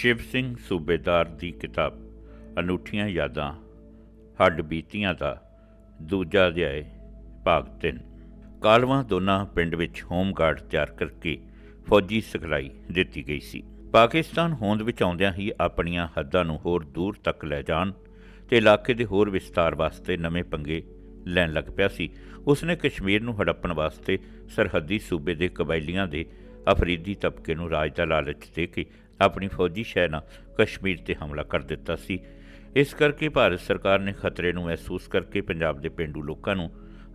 ਸ਼ਿਵ ਸਿੰਘ ਸੂਬੇਦਾਰ ਦੀ ਕਿਤਾਬ, ਅਨੂਠੀਆਂ ਯਾਦਾਂ, ਹੱਡ ਬੀਤੀਆਂ ਦਾ ਦੂਜਾ ਅਧਿਆਇ, ਭਾਗ 3 ਕਾਲਵਾਂ ਦੋਨਾ ਪਿੰਡ ਵਿੱਚ ਹੋਮ ਗਾਰਡ ਤਿਆਰ ਕਰਕੇ ਫੌਜੀ ਸਿਖਲਾਈ ਦਿੱਤੀ ਗਈ ਸੀ। ਪਾਕਿਸਤਾਨ ਹੋਂਦ ਵਿੱਚ ਆਉਂਦਿਆਂ ਹੀ ਆਪਣੀਆਂ ਹੱਦਾਂ ਨੂੰ ਹੋਰ ਦੂਰ ਤੱਕ ਲੈ ਜਾਣ ਤੇ ਇਲਾਕੇ ਦੇ ਹੋਰ ਵਿਸਤਾਰ ਵਾਸਤੇ ਨਵੇਂ ਪੰਗੇ ਲੈਣ ਲੱਗ ਪਿਆ ਸੀ। ਉਸਨੇ ਕਸ਼ਮੀਰ ਨੂੰ ਹੜੱਪਣ ਵਾਸਤੇ ਸਰਹੱਦੀ ਸੂਬੇ ਦੇ ਕਬਾਇਲੀਆਂ ਦੇ ਅਫਰੀਦੀ ਤਬਕੇ ਨੂੰ ਰਾਜ ਦਾ ਲਾਲਚ ਦੇ ਕੇ ਆਪਣੀ ਫੌਜੀ ਸ਼ੈ ਨਾਲ ਕਸ਼ਮੀਰ ਤੇ ਹਮਲਾ ਕਰ ਦਿੱਤਾ ਸੀ। ਇਸ ਕਰਕੇ ਭਾਰਤ ਸਰਕਾਰ ਨੇ ਖਤਰੇ ਨੂੰ ਮਹਿਸੂਸ ਕਰਕੇ ਪੰਜਾਬ ਦੇ ਪਿੰਡੂ ਲੋਕਾਂ ਨੂੰ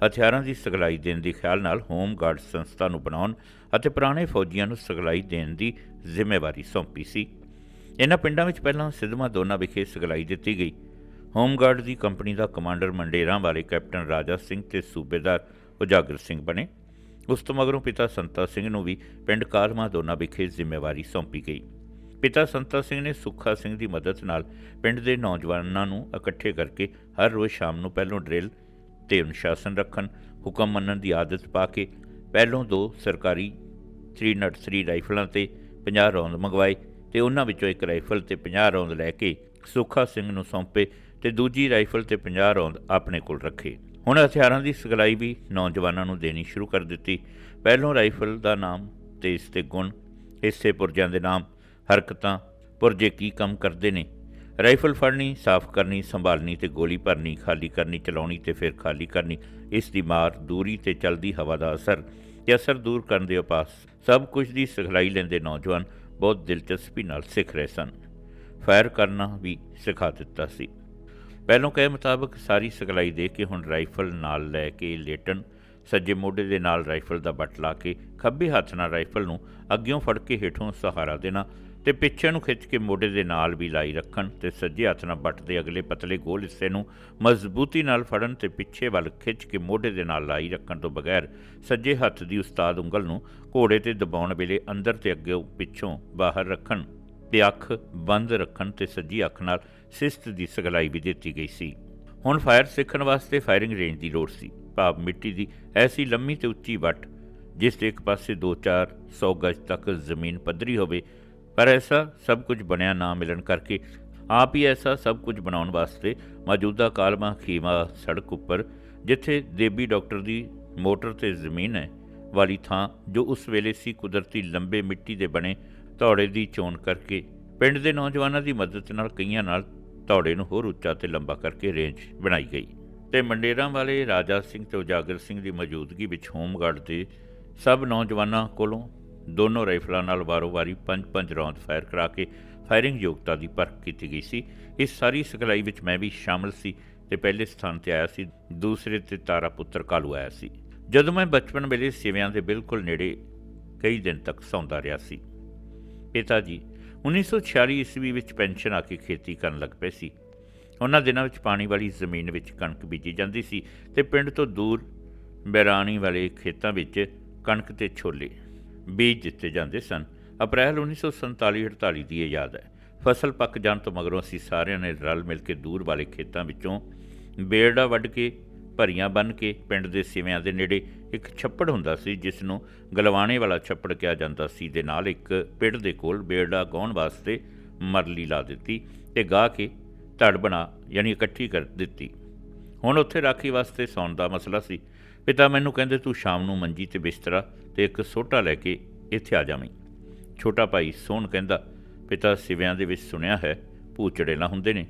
ਹਥਿਆਰਾਂ ਦੀ ਸਿਖਲਾਈ ਦੇਣ ਦੇ ਖਿਆਲ ਨਾਲ ਹੋਮ ਗਾਰਡ ਸੰਸਥਾ ਨੂੰ ਬਣਾਉਣ ਅਤੇ ਪੁਰਾਣੇ ਫੌਜੀਆਂ ਨੂੰ ਸਿਖਲਾਈ ਦੇਣ ਦੀ ਜ਼ਿੰਮੇਵਾਰੀ ਸੌਂਪੀ ਸੀ। ਇਹਨਾਂ ਪਿੰਡਾਂ ਵਿੱਚ ਪਹਿਲਾਂ ਸਿੱਧਵਾਂ ਦੋਨਾਂ ਵਿਖੇ ਸਿਖਲਾਈ ਦਿੱਤੀ ਗਈ। ਹੋਮ ਗਾਰਡ ਦੀ ਕੰਪਨੀ ਦਾ ਕਮਾਂਡਰ ਮੰਡੇਰਾਂ ਵਾਲੇ ਕੈਪਟਨ ਰਾਜਾ ਸਿੰਘ ਤੇ ਸੂਬੇਦਾਰ ਉਜਾਗਰ ਸਿੰਘ ਬਣੇ। ਉਸ ਤੋਂ ਮਗਰੋਂ ਪਿਤਾ ਸੰਤਾ ਸਿੰਘ ਨੂੰ ਵੀ ਪਿੰਡ ਕਾਲਮਾ ਦੋਨਾ ਵਿਖੇ ਜ਼ਿੰਮੇਵਾਰੀ ਸੌਂਪੀ ਗਈ। ਪਿਤਾ ਸੰਤਾ ਸਿੰਘ ਨੇ ਸੁੱਖਾ ਸਿੰਘ ਦੀ ਮਦਦ ਨਾਲ ਪਿੰਡ ਦੇ ਨੌਜਵਾਨਾਂ ਨੂੰ ਇਕੱਠੇ ਕਰਕੇ ਹਰ ਰੋਜ਼ ਸ਼ਾਮ ਨੂੰ ਪਹਿਲੋਂ ਡਰਿਲ ਤੇ ਅਨੁਸ਼ਾਸਨ ਰੱਖਣ ਹੁਕਮ ਮੰਨਣ ਦੀ ਆਦਤ ਪਾ ਕੇ ਪਹਿਲੋਂ ਦੋ ਸਰਕਾਰੀ 303 ਰਾਈਫਲਾਂ ਤੇ 50 ਰੌਂਦ ਮੰਗਵਾਏ ਤੇ ਉਹਨਾਂ ਵਿੱਚੋਂ ਇੱਕ ਰਾਈਫਲ ਤੇ 50 ਰੌਂਦ ਲੈ ਕੇ ਸੁੱਖਾ ਸਿੰਘ ਨੂੰ ਸੌਂਪੇ ਤੇ ਦੂਜੀ ਰਾਈਫਲ ਤੇ 50 ਰੌਂਦ ਆਪਣੇ ਕੋਲ ਰੱਖੇ। ਹੁਣ ਹਥਿਆਰਾਂ ਦੀ ਸਿਖਲਾਈ ਵੀ ਨੌਜਵਾਨਾਂ ਨੂੰ ਦੇਣੀ ਸ਼ੁਰੂ ਕਰ ਦਿੱਤੀ। ਪਹਿਲੋਂ ਰਾਈਫਲ ਦਾ ਨਾਮ ਤੇ ਇਸ ਦੇ ਗੁਣ ਹਿੱਸੇ ਪੁਰਜਿਆਂ ਦੇ ਨਾਮ ਹਰਕਤਾਂ, ਪੁਰਜੇ ਕੀ ਕੰਮ ਕਰਦੇ ਨੇ? ਰਾਈਫਲ ਫੜਨੀ, ਸਾਫ਼ ਕਰਨੀ, ਸੰਭਾਲਣੀ ਤੇ ਗੋਲੀ ਭਰਨੀ, ਖਾਲੀ ਕਰਨੀ, ਚਲਾਉਣੀ ਤੇ ਫਿਰ ਖਾਲੀ ਕਰਨੀ, ਇਸ ਦੀ ਮਾਰ ਦੂਰੀ ਤੇ ਚਲਦੀ ਹਵਾ ਦਾ ਅਸਰ ਤੇ ਅਸਰ ਦੂਰ ਕਰਨ ਦੇ ਉਪਾਅ ਸਭ ਕੁਝ ਦੀ ਸਿਖਲਾਈ ਲੈਂਦੇ ਨੌਜਵਾਨ ਬਹੁਤ ਦਿਲਚਸਪੀ ਨਾਲ ਸਿੱਖ ਰਹੇ ਸਨ। ਫਾਇਰ ਕਰਨਾ ਵੀ ਸਿਖਾ ਦਿੱਤਾ ਸੀ। ਪਹਿਲੋਂ ਕਹੇ ਮੁਤਾਬਕ ਸਾਰੀ ਸਿਖਲਾਈ ਦੇ ਕੇ ਹੁਣ ਰਾਈਫਲ ਨਾਲ ਲੈ ਕੇ ਲੇਟਣ, ਸੱਜੇ ਮੋਢੇ ਦੇ ਨਾਲ ਰਾਈਫਲ ਦਾ ਬੱਟ ਲਾ ਕੇ, ਖੱਬੇ ਹੱਥ ਨਾਲ ਰਾਈਫਲ ਨੂੰ ਅੱਗਿਓਂ ਫੜ ਕੇ ਹੇਠੋਂ ਸਹਾਰਾ ਦੇਣਾ ਤੇ ਪਿੱਛੇ ਨੂੰ ਖਿੱਚ ਕੇ ਮੋਢੇ ਦੇ ਨਾਲ ਵੀ ਲਾਈ ਰੱਖਣ ਤੇ ਸੱਜੇ ਹੱਥ ਨਾਲ ਬੱਟ ਦੇ ਅਗਲੇ ਪਤਲੇ ਗੋਲ ਹਿੱਸੇ ਨੂੰ ਮਜ਼ਬੂਤੀ ਨਾਲ ਫੜਨ ਤੇ ਪਿੱਛੇ ਵੱਲ ਖਿੱਚ ਕੇ ਮੋਢੇ ਦੇ ਨਾਲ ਲਾਈ ਰੱਖਣ ਤੋਂ ਬਗੈਰ ਸੱਜੇ ਹੱਥ ਦੀ ਉਸਤਾਦ ਉਂਗਲ ਨੂੰ ਘੋੜੇ ਤੇ ਦਬਾਉਣ ਵੇਲੇ ਅੰਦਰ ਤੇ ਅੱਗੇ ਪਿੱਛੋਂ ਬਾਹਰ ਰੱਖਣ ਤੇ ਅੱਖ ਬੰਦ ਰੱਖਣ ਤੇ ਸੱਜੀ ਅੱਖ ਨਾਲ ਸਿਸਤ ਦੀ ਸਗਲਾਈ ਵੀ ਦਿੱਤੀ ਗਈ ਸੀ। ਹੁਣ ਫਾਇਰ ਸਿੱਖਣ ਵਾਸਤੇ ਫਾਇਰਿੰਗ ਰੇਂਜ ਦੀ ਲੋੜ ਸੀ। ਭਾਵ ਮਿੱਟੀ ਦੀ ਐਸੀ ਲੰਮੀ ਤੇ ਉੱਚੀ ਵੱਟ, ਜਿਸ ਦੇ ਇੱਕ ਪਾਸੇ 2-4 100 ਗਜ ਤੱਕ ਜ਼ਮੀਨ ਪੱਧਰੀ ਹੋਵੇ ਪਰ ਐਸਾ ਸਭ ਕੁਝ ਬਣਿਆ ਨਾ ਮਿਲਣ ਕਰਕੇ ਆਪ ਹੀ ਐਸਾ ਸਭ ਕੁਝ ਬਣਾਉਣ ਵਾਸਤੇ ਮੌਜੂਦਾ ਕਾਲਮਾ, ਖੀਮਾ, ਸੜਕ ਉੱਪਰ, ਜਿੱਥੇ ਦੇਬੀ ਡਾਕਟਰ ਦੀ ਮੋਟਰ ਤੇ ਜ਼ਮੀਨ ਹੈ, ਵਾਲੀ ਥਾਂ ਜੋ ਉਸ ਵੇਲੇ ਸੀ ਕੁਦਰਤੀ ਲੰਬੇ ਮਿੱਟੀ ਦੇ ਬਣੇ ਧੌੜੇ ਦੀ ਚੋਣ ਕਰਕੇ ਪਿੰਡ ਦੇ ਨੌਜਵਾਨਾਂ ਦੀ ਮਦਦ ਨਾਲ ਕਈਆਂ ਨਾਲ ਧੌੜੇ ਨੂੰ ਹੋਰ ਉੱਚਾ ਤੇ ਲੰਬਾ ਕਰਕੇ ਰੇਂਜ ਬਣਾਈ ਗਈ। ਤੇ ਮੰਡੇਰਾਂ ਵਾਲੇ ਰਾਜਾ ਸਿੰਘ ਤੇ ਉਜਾਗਰ ਸਿੰਘ ਦੀ ਮੌਜੂਦਗੀ ਵਿੱਚ ਹੋਮਗਾਰਡ ਦੇ ਸਭ ਨੌਜਵਾਨਾਂ ਕੋਲੋਂ ਦੋਨੋਂ ਰਾਈਫਲਾਂ ਨਾਲ ਵਾਰੋ-ਵਾਰੀ ਪੰਜ-ਪੰਜ ਰਾਉਂਡ ਫਾਇਰ ਕਰਾ ਕੇ ਫਾਇਰਿੰਗ ਯੋਗਤਾ ਦੀ ਪਰਖ ਕੀਤੀ ਗਈ ਸੀ। ਇਸ ਸਾਰੀ ਸਿਖਲਾਈ ਵਿੱਚ ਮੈਂ ਵੀ ਸ਼ਾਮਲ ਸੀ ਤੇ ਪਹਿਲੇ ਸਥਾਨ ਤੇ ਆਇਆ ਸੀ, ਦੂਸਰੇ ਤੇ ਤਾਰਾ ਪੁੱਤਰ ਕਾਲੂ ਆਇਆ ਸੀ। ਜਦੋਂ ਮੈਂ ਬਚਪਨ ਵੇਲੇ ਸਿਵਿਆਂ ਦੇ ਬਿਲਕੁਲ ਨੇੜੇ ਕਈ ਦਿਨ ਤੱਕ ਸੌਂਦਾ ਰਿਹਾ ਸੀ। ਪਿਤਾ ਜੀ 1946 ਈਸਵੀ ਵਿੱਚ ਪੈਨਸ਼ਨ ਆ ਕੇ ਖੇਤੀ ਕਰਨ ਲੱਗ ਪਏ ਸੀ। ਉਹਨਾਂ ਦਿਨਾਂ ਵਿੱਚ ਪਾਣੀ ਵਾਲੀ ਜ਼ਮੀਨ ਵਿੱਚ ਕਣਕ ਬੀਜੀ ਜਾਂਦੀ ਸੀ ਤੇ ਪਿੰਡ ਤੋਂ ਦੂਰ ਬੈਰਾਣੀ ਵਾਲੇ ਖੇਤਾਂ ਵਿੱਚ ਕਣਕ ਤੇ ਛੋਲੇ ਬੀਜ ਦਿੱਤੇ ਜਾਂਦੇ ਸਨ। ਅਪ੍ਰੈਲ 1947-48 ਦੀ ਇਹ ਯਾਦ ਹੈ। ਫਸਲ ਪੱਕ ਜਾਣ ਤੋਂ ਮਗਰੋਂ ਅਸੀਂ ਸਾਰਿਆਂ ਨੇ ਰਲ ਮਿਲ ਕੇ ਦੂਰ ਵਾਲੇ ਖੇਤਾਂ ਵਿੱਚੋਂ ਬੇੜਾ ਵੱਢ ਕੇ, ਭਰੀਆਂ ਬੰਨ ਕੇ, ਪਿੰਡ ਦੇ ਸਿਵਿਆਂ ਦੇ ਨੇੜੇ ਇੱਕ ਛੱਪੜ ਹੁੰਦਾ ਸੀ ਜਿਸ ਨੂੰ ਗਲਵਾਣੇ ਵਾਲਾ ਛੱਪੜ ਕਿਹਾ ਜਾਂਦਾ ਸੀ। ਦੇ ਨਾਲ ਇੱਕ ਪਿੰਡ ਦੇ ਕੋਲ ਬੇੜਾ ਗਾਉਣ ਵਾਸਤੇ ਮਰਲੀ ਲਾ ਦਿੱਤੀ ਤੇ ਗਾ ਕੇ ਧੜ ਬਣਾ, ਯਾਨੀ ਇਕੱਠੀ ਕਰ ਦਿੱਤੀ। ਹੁਣ ਉੱਥੇ ਰਾਖੀ ਵਾਸਤੇ ਸੌਣ ਦਾ ਮਸਲਾ ਸੀ। ਪਿਤਾ ਮੈਨੂੰ ਕਹਿੰਦੇ, ਤੂੰ ਸ਼ਾਮ ਨੂੰ ਮੰਜੀ ਤੇ ਬਿਸਤਰਾ ਤੇ ਇੱਕ ਸੋਟਾ ਲੈ ਕੇ ਇੱਥੇ ਆ ਜਾਵੀਂ। ਛੋਟਾ ਭਾਈ ਸੋਹਣ ਕਹਿੰਦਾ, ਪਿਤਾ ਸਿਵਿਆਂ ਦੇ ਵਿੱਚ ਸੁਣਿਆ ਹੈ, ਭੂਚੜੇ ਨਾ ਹੁੰਦੇ ਨੇ।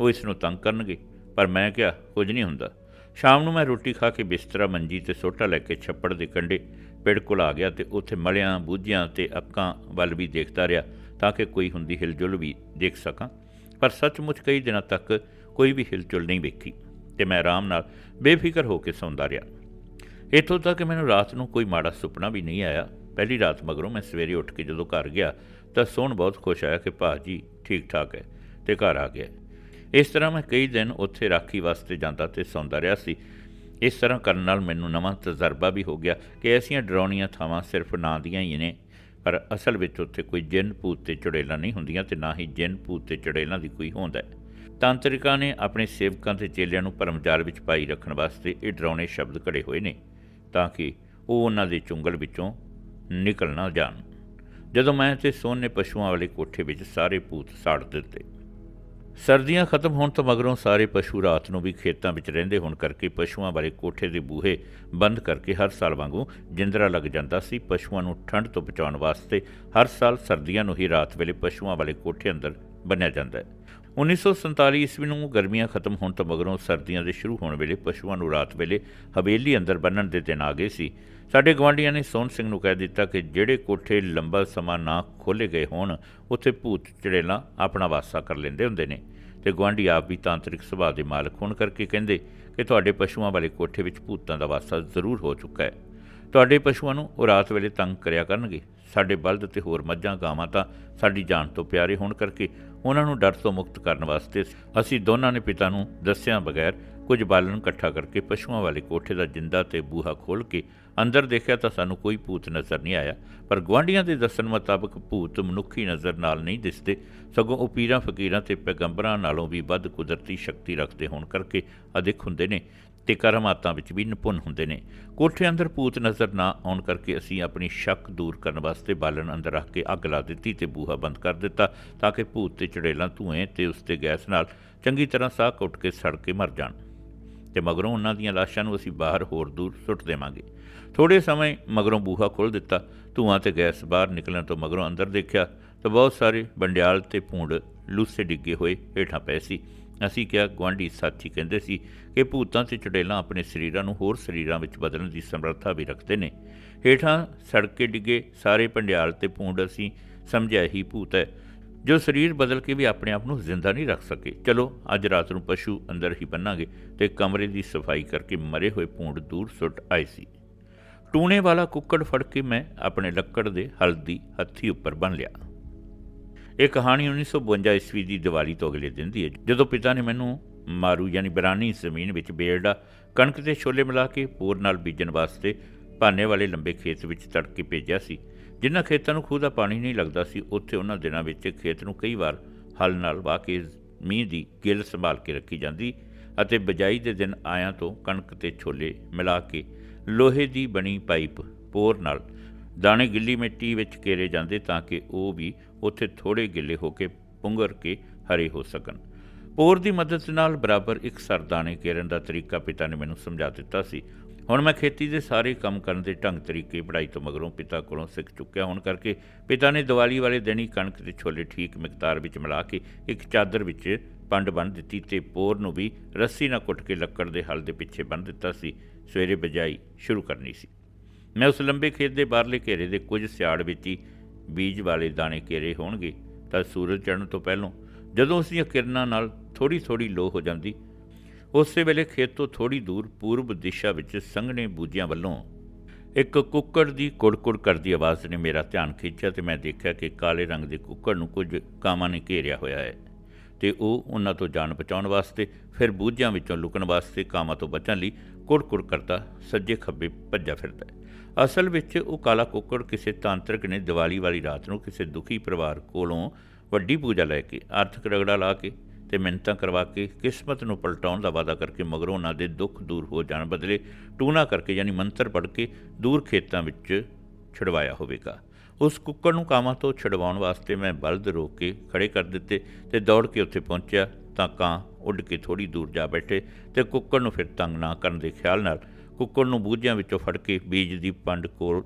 ਉਹ ਇਸ ਨੂੰ ਤੰਗ ਕਰਨਗੇ, ਪਰ ਮੈਂ ਕਿਹਾ, ਕੁਝ ਨਹੀਂ ਹੁੰਦਾ। ਸ਼ਾਮ ਨੂੰ ਮੈਂ ਰੋਟੀ ਖਾ ਕੇ ਬਿਸਤਰਾ, ਮੰਜੀ ਤੇ ਸੋਟਾ ਲੈ ਕੇ ਛੱਪੜ ਦੇ ਕੰਢੇ ਪਿੜ ਕੋਲ ਆ ਗਿਆ ਤੇ ਉੱਥੇ ਮਲਿਆਂ, ਬੂਝਿਆਂ ਤੇ ਅੱਕਾਂ ਵੱਲ ਵੀ ਦੇਖਦਾ ਰਿਹਾ ਤਾਂ ਕਿ ਕੋਈ ਹੁੰਦੀ ਹਿਲਜੁਲ ਵੀ ਦੇਖ ਸਕਾਂ। ਪਰ ਸੱਚਮੁੱਚ ਕਈ ਦਿਨਾਂ ਤੱਕ ਕੋਈ ਵੀ ਹਿਲਜੁਲ ਨਹੀਂ ਵੇਖੀ ਤੇ ਮੈਂ ਆਰਾਮ ਨਾਲ ਬੇਫਿਕਰ ਹੋ ਕੇ ਸੌਂਦਾ ਰਿਹਾ। ਇੱਥੋਂ ਤੱਕ ਮੈਨੂੰ ਰਾਤ ਨੂੰ ਕੋਈ ਮਾੜਾ ਸੁਪਨਾ ਵੀ ਨਹੀਂ ਆਇਆ। ਪਹਿਲੀ ਰਾਤ ਮਗਰੋਂ ਮੈਂ ਸਵੇਰੇ ਉੱਠ ਕੇ ਜਦੋਂ ਘਰ ਗਿਆ, ਤਾਂ ਸੋਹਣ ਬਹੁਤ ਖੁਸ਼ ਆਇਆ ਕਿ ਭਾਜੀ ਠੀਕ ਠਾਕ ਹੈ ਤੇ ਘਰ ਆ ਗਿਆ। ਇਸ ਤਰ੍ਹਾਂ ਮੈਂ ਕਈ ਦਿਨ ਉੱਥੇ ਰਾਖੀ ਵਾਸਤੇ ਜਾਂਦਾ ਤੇ ਸੌਂਦਾ ਰਿਹਾ ਸੀ। ਇਸ ਤਰ੍ਹਾਂ ਕਰਨ ਨਾਲ ਮੈਨੂੰ ਨਵਾਂ ਤਜਰਬਾ ਵੀ ਹੋ ਗਿਆ ਕਿ ਐਸੀਆਂ ਡਰਾਉਣੀਆਂ ਥਾਵਾਂ ਸਿਰਫ ਨਾਂ ਦੀਆਂ ਹੀ ਨੇ, ਪਰ ਅਸਲ ਵਿੱਚ ਉੱਥੇ ਕੋਈ ਜਿੰਨ ਭੂਤ ਤੇ ਚੁੜੇਲਾਂ ਨਹੀਂ ਹੁੰਦੀਆਂ ਤੇ ਨਾ ਹੀ ਜਿੰਨ ਭੂਤ ਤੇ ਚੁੜੇਲਾਂ ਦੀ ਕੋਈ ਹੋਂਦ ਹੈ। ਤਾਂਤਰਿਕਾਂ ਨੇ ਆਪਣੇ ਸੇਵਕਾਂ ਤੇ ਚੇਲਿਆਂ ਨੂੰ ਭਰਮਜਾਲ ਵਿੱਚ ਪਾਈ ਰੱਖਣ ਵਾਸਤੇ ਇਹ ਡਰਾਉਣੇ ਸ਼ਬਦ ਘੜੇ ਹੋਏ ਨੇ। ਤਾਂ ਕਿ ਉਹ ਉਹਨਾਂ ਦੇ ਚੁੰਗਲ ਵਿੱਚੋਂ ਨਿਕਲ ਨਾ ਜਾਣ। ਜਦੋਂ ਮੈਂ ਤੇ ਸੋਨ ਨੇ ਪਸ਼ੂਆਂ ਵਾਲੇ ਕੋਠੇ ਵਿੱਚ ਸਾਰੇ ਭੂਤ ਸਾੜ ਦਿੱਤੇ। ਸਰਦੀਆਂ ਖਤਮ ਹੋਣ ਤੋਂ ਮਗਰੋਂ ਸਾਰੇ ਪਸ਼ੂ ਰਾਤ ਨੂੰ ਵੀ ਖੇਤਾਂ ਵਿੱਚ ਰਹਿੰਦੇ ਹੋਣ ਕਰਕੇ ਪਸ਼ੂਆਂ ਵਾਲੇ ਕੋਠੇ ਦੇ ਬੂਹੇ ਬੰਦ ਕਰਕੇ ਹਰ ਸਾਲ ਵਾਂਗੂ ਜਿੰਦਰਾ ਲੱਗ ਜਾਂਦਾ ਸੀ। ਪਸ਼ੂਆਂ ਨੂੰ ਠੰਡ ਤੋਂ ਬਚਾਉਣ ਵਾਸਤੇ ਹਰ ਸਾਲ ਸਰਦੀਆਂ ਨੂੰ ਹੀ ਰਾਤ ਵੇਲੇ ਪਸ਼ੂਆਂ ਵਾਲੇ ਕੋਠੇ ਅੰਦਰ ਬੰਨਿਆ ਜਾਂਦਾ ਹੈ। 1947 ਈਸਵੀ ਨੂੰ ਗਰਮੀਆਂ ਖਤਮ ਹੋਣ ਤੋਂ ਮਗਰੋਂ ਸਰਦੀਆਂ ਦੇ ਸ਼ੁਰੂ ਹੋਣ ਵੇਲੇ, ਪਸ਼ੂਆਂ ਨੂੰ ਰਾਤ ਵੇਲੇ ਹਵੇਲੀ ਅੰਦਰ ਬੰਨਣ ਦੇ ਦਿਨ ਆ ਗਏ ਸੀ। ਸਾਡੇ ਗਵਾਂਢੀਆਂ ਨੇ ਸੋਹਣ ਸਿੰਘ ਨੂੰ ਕਹਿ ਦਿੱਤਾ ਕਿ ਜਿਹੜੇ ਕੋਠੇ ਲੰਬਾ ਸਮਾਂ ਨਾ ਖੋਲੇ ਗਏ ਹੋਣ, ਉੱਥੇ ਭੂਤ ਚੜੇਲਾਂ ਆਪਣਾ ਵਾਸਾ ਕਰ ਲੈਂਦੇ ਹੁੰਦੇ ਨੇ। ਤੇ ਗਵਾਂਢੀ ਆਪ ਵੀ ਤਾਂਤਰਿਕ ਸੁਭਾਅ ਦੇ ਮਾਲਕ ਹੋਣ ਕਰਕੇ ਕਹਿੰਦੇ ਕਿ ਤੁਹਾਡੇ ਪਸ਼ੂਆਂ ਵਾਲੇ ਕੋਠੇ ਵਿੱਚ ਭੂਤਾਂ ਦਾ ਵਾਸਾ ਜ਼ਰੂਰ ਹੋ ਚੁੱਕਾ ਹੈ। ਤੁਹਾਡੇ ਪਸ਼ੂਆਂ ਨੂੰ ਉਹ ਰਾਤ ਵੇਲੇ ਤੰਗ ਕਰਿਆ ਕਰਨਗੇ। ਸਾਡੇ ਬਲਦ ਤੇ ਹੋਰ ਮੱਝਾਂ ਗਾਵਾਂ ਤਾਂ ਸਾਡੀ ਜਾਨ ਤੋਂ ਪਿਆਰੇ ਹੋਣ ਕਰਕੇ ਉਹਨਾਂ ਨੂੰ ਡਰ ਤੋਂ ਮੁਕਤ ਕਰਨ ਵਾਸਤੇ ਅਸੀਂ ਦੋਨਾਂ ਨੇ ਪਿਤਾ ਨੂੰ ਦੱਸਿਆ ਬਗੈਰ ਕੁਝ ਬਾਲਣ ਇਕੱਠਾ ਕਰਕੇ ਪਸ਼ੂਆਂ ਵਾਲੇ ਕੋਠੇ ਦਾ ਜਿੰਦਾ ਤੇ ਬੂਹਾ ਖੋਲ ਕੇ ਅੰਦਰ ਦੇਖਿਆ ਤਾਂ ਸਾਨੂੰ ਕੋਈ ਭੂਤ ਨਜ਼ਰ ਨਹੀਂ ਆਇਆ, ਪਰ ਗੁਆਂਢੀਆਂ ਦੇ ਦੱਸਣ ਮੁਤਾਬਕ ਭੂਤ ਮਨੁੱਖੀ ਨਜ਼ਰ ਨਾਲ ਨਹੀਂ ਦਿਸਦੇ, ਸਗੋਂ ਉਹ ਪੀਰਾਂ ਫਕੀਰਾਂ ਤੇ ਪੈਗੰਬਰਾਂ ਨਾਲੋਂ ਵੀ ਵੱਧ ਕੁਦਰਤੀ ਸ਼ਕਤੀ ਰੱਖਦੇ ਹੋਣ ਕਰਕੇ ਅਦਿੱਖ ਹੁੰਦੇ ਨੇ। ਤੇ ਕਰਮਾਤਾਂ ਵਿੱਚ ਵੀ ਨਿਪੁੰਨ ਹੁੰਦੇ ਨੇ। ਕੋਠੇ ਅੰਦਰ ਭੂਤ ਨਜ਼ਰ ਨਾ ਆਉਣ ਕਰਕੇ ਅਸੀਂ ਆਪਣੀ ਸ਼ੱਕ ਦੂਰ ਕਰਨ ਵਾਸਤੇ ਬਾਲਣ ਅੰਦਰ ਰੱਖ ਕੇ ਅੱਗ ਲਾ ਦਿੱਤੀ ਤੇ ਬੂਹਾ ਬੰਦ ਕਰ ਦਿੱਤਾ ਤਾਂ ਕਿ ਭੂਤ ਤੇ ਚੜੇਲਾਂ ਧੂਏ ਤੇ ਉਸ ਤੇ ਗੈਸ ਨਾਲ ਚੰਗੀ ਤਰ੍ਹਾਂ ਸਾਹ ਘੁੱਟ ਕੇ ਸੜ ਕੇ ਮਰ ਜਾਣ। ਤੇ ਮਗਰੋਂ ਉਹਨਾਂ ਦੀਆਂ ਲਾਸ਼ਾਂ ਨੂੰ ਅਸੀਂ ਬਾਹਰ ਹੋਰ ਦੂਰ ਸੁੱਟ ਦੇਵਾਂਗੇ। ਥੋੜੇ ਸਮੇਂ ਮਗਰੋਂ ਬੂਹਾ ਖੋਲ ਦਿੱਤਾ, ਧੂਆਂ ਤੇ ਗੈਸ ਬਾਹਰ ਨਿਕਲਣ ਤੋਂ ਮਗਰੋਂ ਅੰਦਰ ਦੇਖਿਆ ਤਾਂ ਬਹੁਤ ਸਾਰੇ ਬੰਡਿਆਲ ਤੇ ਭੂੰਡ ਲੂਸੇ ਡਿੱਗੇ ਹੋਏ ਹੇਠਾਂ ਪਏ ਸੀ। ਅਸੀਂ ਕਿਹਾ, ਗੁਆਂਢੀ ਸਾਥੀ ਕਹਿੰਦੇ ਸੀ ਕਿ ਭੂਤਾਂ ਤੇ ਚੜੇਲਾਂ ਆਪਣੇ ਸਰੀਰਾਂ ਨੂੰ ਹੋਰ ਸਰੀਰਾਂ ਵਿੱਚ ਬਦਲਣ ਦੀ ਸਮਰੱਥਾ ਵੀ ਰੱਖਦੇ ਨੇ। ਹੇਠਾਂ ਸੜ ਕੇ ਡਿੱਗੇ, ਸਾਰੇ ਪੰਡਿਆਲ ਤੇ ਭੂੰਡ ਅਸੀਂ ਸਮਝਿਆ ਹੀ ਭੂਤ ਹੈ। ਜੋ ਸਰੀਰ ਬਦਲ ਕੇ ਵੀ ਆਪਣੇ ਆਪ ਨੂੰ ਜ਼ਿੰਦਾ ਨਹੀਂ ਰੱਖ ਸਕੇ। ਚਲੋ, ਅੱਜ ਰਾਤ ਨੂੰ ਪਸ਼ੂ ਅੰਦਰ ਹੀ ਬੰਨਾਂਗੇ ਤੇ ਕਮਰੇ ਦੀ ਸਫ਼ਾਈ ਕਰਕੇ ਮਰੇ ਹੋਏ ਪੂੰਡ ਦੂਰ ਸੁੱਟ ਆਏ ਸੀ। ਟੂਣੇ ਵਾਲਾ ਕੁੱਕੜ ਫੜ ਕੇ ਮੈਂ ਆਪਣੇ ਲੱਕੜ ਦੇ ਹਲਦੀ ਹੱਥੀ ਉੱਪਰ ਬੰਨ ਲਿਆ। ਇਹ ਕਹਾਣੀ 1952 ਈਸਵੀ ਦੀ ਦੀਵਾਲੀ ਤੋਂ ਅਗਲੇ ਦਿਨ ਦੀ ਹੈ। ਜਦੋਂ ਪਿਤਾ ਨੇ ਮੈਨੂੰ ਮਾਰੂ ਯਾਨੀ ਬਰਾਨੀ ਜ਼ਮੀਨ ਵਿੱਚ ਬੇੜਦਾ ਕਣਕ ਤੇ ਛੋਲੇ ਮਿਲਾ ਕੇ ਪੂਰ ਨਾਲ ਬੀਜਣ ਵਾਸਤੇ ਭਾਨੇ ਵਾਲੇ ਲੰਬੇ ਖੇਤ ਵਿੱਚ ਤੜਕੇ ਭੇਜਿਆ ਸੀ। ਜਿਨ੍ਹਾਂ ਖੇਤਾਂ ਨੂੰ ਖੂਹ ਦਾ ਪਾਣੀ ਨਹੀਂ ਲੱਗਦਾ ਸੀ, ਉੱਥੇ ਉਹਨਾਂ ਦਿਨਾਂ ਵਿੱਚ ਖੇਤ ਨੂੰ ਕਈ ਵਾਰ ਹਲ ਨਾਲ ਵਾਹ ਕੇ ਮੀਂਹ ਦੀ ਗਿੱਲ ਸੰਭਾਲ ਕੇ ਰੱਖੀ ਜਾਂਦੀ ਅਤੇ ਬਜਾਈ ਦੇ ਦਿਨ ਆਇਆਂ ਤੋਂ ਕਣਕ ਤੇ ਛੋਲੇ ਮਿਲਾ ਕੇ ਲੋਹੇ ਦੀ ਬਣੀ ਪਾਈਪ ਪੋਰ ਨਾਲ ਦਾਣੇ ਗਿੱਲੀ ਮਿੱਟੀ ਵਿੱਚ ਘੇਰੇ ਜਾਂਦੇ ਤਾਂ ਕਿ ਉਹ ਵੀ ਉੱਥੇ ਥੋੜੇ ਗਿੱਲੇ ਹੋ ਕੇ ਪੁੰਗਰ ਕੇ ਹਰੇ ਹੋ ਸਕਣ। ਪੋਰ ਦੀ ਮਦਦ ਨਾਲ ਬਰਾਬਰ ਇੱਕ ਸਰ ਦਾਣੇ ਘੇਰਨ ਦਾ ਤਰੀਕਾ ਪਿਤਾ ਨੇ ਮੈਨੂੰ ਸਮਝਾ ਦਿੱਤਾ ਸੀ। ਹੁਣ ਮੈਂ ਖੇਤੀ ਦੇ ਸਾਰੇ ਕੰਮ ਕਰਨ ਦੇ ਢੰਗ ਤਰੀਕੇ, ਪੜ੍ਹਾਈ ਤੋਂ ਮਗਰੋਂ ਪਿਤਾ ਕੋਲੋਂ ਸਿੱਖ ਚੁੱਕਿਆ ਹੋਣ ਕਰਕੇ ਪਿਤਾ ਨੇ ਦੀਵਾਲੀ ਵਾਲੇ ਦਿਨ ਹੀ ਕਣਕ ਤੇ ਛੋਲੇ ਠੀਕ ਮਿਕਦਾਰ ਵਿੱਚ ਮਿਲਾ ਕੇ ਇੱਕ ਚਾਦਰ ਵਿੱਚ ਪੰਡ ਬੰਨ੍ਹ ਦਿੱਤੀ ਤੇ ਪੋਰ ਨੂੰ ਵੀ ਰੱਸੀ ਨਾਲ ਕੁੱਟ ਕੇ ਲੱਕੜ ਦੇ ਹਲ ਦੇ ਪਿੱਛੇ ਬੰਨ੍ਹ ਦਿੱਤਾ ਸੀ। ਸਵੇਰੇ ਬਜਾਈ ਸ਼ੁਰੂ ਕਰਨੀ ਸੀ। ਮੈਂ ਉਸ ਲੰਬੇ ਖੇਤ ਦੇ ਬਾਹਰਲੇ ਘੇਰੇ ਦੇ ਕੁਝ ਸਿਆੜ ਵਿੱਚ ਹੀ ਬੀਜ ਵਾਲੇ ਦਾਣੇ ਘੇਰੇ ਹੋਣਗੇ, ਤਾਂ ਸੂਰਜ ਚੜ੍ਹਨ ਤੋਂ ਪਹਿਲਾਂ ਜਦੋਂ ਉਸ ਦੀਆਂ ਕਿਰਨਾਂ ਨਾਲ ਥੋੜੀ ਥੋੜੀ ਲੋ ਹੋ ਜਾਂਦੀ, ਉਸੇ ਵੇਲੇ ਖੇਤ ਤੋਂ ਥੋੜੀ ਦੂਰ ਪੂਰਬ ਦਿਸ਼ਾ ਵਿੱਚ ਸੰਘਣੇ ਬੂਝਿਆਂ ਵੱਲੋਂ ਇੱਕ ਕੁੱਕੜ ਦੀ ਕੁੜਕੁੜ ਕਰਦੀ ਆਵਾਜ਼ ਨੇ ਮੇਰਾ ਧਿਆਨ ਖਿੱਚਿਆ ਤੇ ਮੈਂ ਦੇਖਿਆ ਕਿ ਕਾਲੇ ਰੰਗ ਦੇ ਕੁੱਕੜ ਨੂੰ ਕੁਝ ਕਾਮਾਂ ਨੇ ਘੇਰਿਆ ਹੋਇਆ ਹੈ ਤੇ ਉਹ ਉਹਨਾਂ ਤੋਂ ਜਾਨ ਬਚਾਉਣ ਵਾਸਤੇ, ਫਿਰ ਬੂਝਿਆਂ ਵਿੱਚੋਂ ਲੁਕਣ ਵਾਸਤੇ ਕਾਮਾਂ ਤੋਂ ਬਚਣ ਲਈ ਕੁੜਕੁੜ ਕਰਦਾ ਸੱਜੇ ਖੱਬੇ ਭੱਜਾ ਫਿਰਦਾ ਹੈ। ਅਸਲ ਵਿੱਚ ਉਹ ਕਾਲਾ ਕੁੱਕੜ ਕਿਸੇ ਤਾਂਤਰਿਕ ਨੇ ਦੀਵਾਲੀ ਵਾਲੀ ਰਾਤ ਨੂੰ ਕਿਸੇ ਦੁਖੀ ਪਰਿਵਾਰ ਕੋਲੋਂ ਵੱਡੀ ਪੂਜਾ ਲੈ ਕੇ, ਆਰਥਿਕ ਰਗੜਾ ਲਾ ਕੇ ਤੇ ਮਿੰਨਤਾਂ ਕਰਵਾ ਕੇ, ਕਿਸਮਤ ਨੂੰ ਪਲਟਾਉਣ ਦਾ ਵਾਅਦਾ ਕਰਕੇ ਮਗਰੋਂ ਉਹਨਾਂ ਦੇ ਦੁੱਖ ਦੂਰ ਹੋ ਜਾਣ ਬਦਲੇ ਟੂਣਾ ਕਰਕੇ ਯਾਨੀ ਮੰਤਰ ਪੜ੍ਹ ਕੇ ਦੂਰ ਖੇਤਾਂ ਵਿੱਚ ਛਡਵਾਇਆ ਹੋਵੇਗਾ। ਉਸ ਕੁੱਕੜ ਨੂੰ ਕਾਮਾਂ ਤੋਂ ਛਡਵਾਉਣ ਵਾਸਤੇ ਮੈਂ ਬਲਦ ਰੋਕ ਕੇ ਖੜੇ ਕਰ ਦਿੱਤੇ ਤੇ ਦੌੜ ਕੇ ਉੱਥੇ ਪਹੁੰਚਿਆ ਤਾਂ ਕਾਂ ਉੱਡ ਕੇ ਥੋੜੀ ਦੂਰ ਜਾ ਬੈਠੇ ਤੇ ਕੁੱਕੜ ਨੂੰ ਫਿਰ ਤੰਗ ਨਾ ਕਰਨ ਦੇ ਖਿਆਲ ਨਾਲ ਕੁੱਕੜ ਨੂੰ ਬੂਝਿਆਂ ਵਿੱਚੋਂ ਫੜ ਕੇ ਬੀਜ ਦੀ ਪੰਡ ਕੋਲ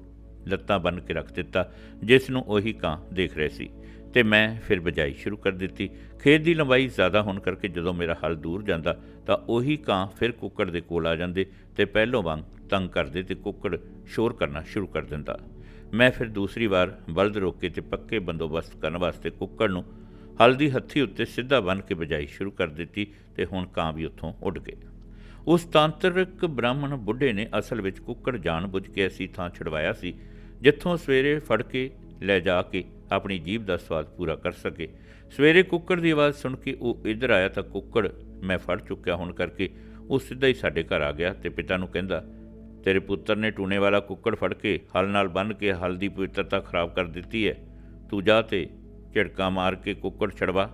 ਲੱਤਾਂ ਬੰਨ੍ਹ ਕੇ ਰੱਖ ਦਿੱਤਾ, ਜਿਸ ਨੂੰ ਉਹੀ ਕਾਂ ਦੇਖ ਰਹੇ ਸੀ। ਤੇ ਮੈਂ ਫਿਰ ਬਜਾਈ ਸ਼ੁਰੂ ਕਰ ਦਿੱਤੀ। ਖੇਤ ਦੀ ਲੰਬਾਈ ਜ਼ਿਆਦਾ ਹੋਣ ਕਰਕੇ ਜਦੋਂ ਮੇਰਾ ਹਲ ਦੂਰ ਜਾਂਦਾ, ਤਾਂ ਉਹੀ ਕਾਂ ਫਿਰ ਕੁੱਕੜ ਦੇ ਕੋਲ ਆ ਜਾਂਦੇ ਤੇ ਪਹਿਲੋਂ ਵਾਂਗ ਤੰਗ ਕਰਦੇ ਤੇ ਕੁੱਕੜ ਸ਼ੋਰ ਕਰਨਾ ਸ਼ੁਰੂ ਕਰ ਦਿੰਦਾ। ਮੈਂ ਫਿਰ ਦੂਸਰੀ ਵਾਰ ਬਲਦ ਰੋਕੇ ਕੇ ਤੇ ਪੱਕੇ ਬੰਦੋਬਸਤ ਕਰਨ ਵਾਸਤੇ ਕੁੱਕੜ ਨੂੰ ਹਲ ਦੀ ਹੱਥੀ ਉੱਤੇ ਸਿੱਧਾ ਬੰਨ੍ਹ ਕੇ ਬਜਾਈ ਸ਼ੁਰੂ ਕਰ ਦਿੱਤੀ ਤੇ ਹੁਣ ਕਾਂ ਵੀ ਉੱਥੋਂ ਉੱਡ ਗਏ। ਉਸ ਤਾਂਤਰਿਕ ਬ੍ਰਾਹਮਣ ਬੁੱਢੇ ਨੇ ਅਸਲ ਵਿੱਚ ਕੁੱਕੜ ਜਾਣ ਬੁੱਝ ਕੇ ਐਸੀ ਥਾਂ ਛਡਵਾਇਆ ਸੀ, ਜਿੱਥੋਂ ਸਵੇਰੇ ਫੜ ਕੇ ਲੈ ਜਾ ਕੇ ਆਪਣੀ ਜੀਭ ਦਾ ਸਵਾਦ ਪੂਰਾ ਕਰ ਸਕੇ। ਸਵੇਰੇ ਕੁੱਕੜ ਦੀ ਆਵਾਜ਼ ਸੁਣ ਕੇ ਉਹ ਇੱਧਰ ਆਇਆ ਤਾਂ ਕੁੱਕੜ, ਮੈਂ ਫੜ ਚੁੱਕਿਆ ਹੋਣ ਕਰਕੇ। ਉਹ ਸਿੱਧਾ ਹੀ ਸਾਡੇ ਘਰ ਆ ਗਿਆ ਤੇ ਪਿਤਾ ਨੂੰ ਕਹਿੰਦਾ, ਤੇਰੇ ਪੁੱਤਰ ਨੇ ਟੂਣੇ ਵਾਲਾ ਕੁੱਕੜ ਫੜ ਕੇ ਹਲ ਨਾਲ ਬੰਨ੍ਹ ਕੇ ਹਲ ਦੀ ਪਵਿੱਤਰਤਾ ਖਰਾਬ ਕਰ ਦਿੱਤੀ ਹੈ। ਤੂੰ ਜਾ ਤੇ ਝਟਕਾ ਮਾਰ ਕੇ ਕੁੱਕੜ ਛੜਵਾ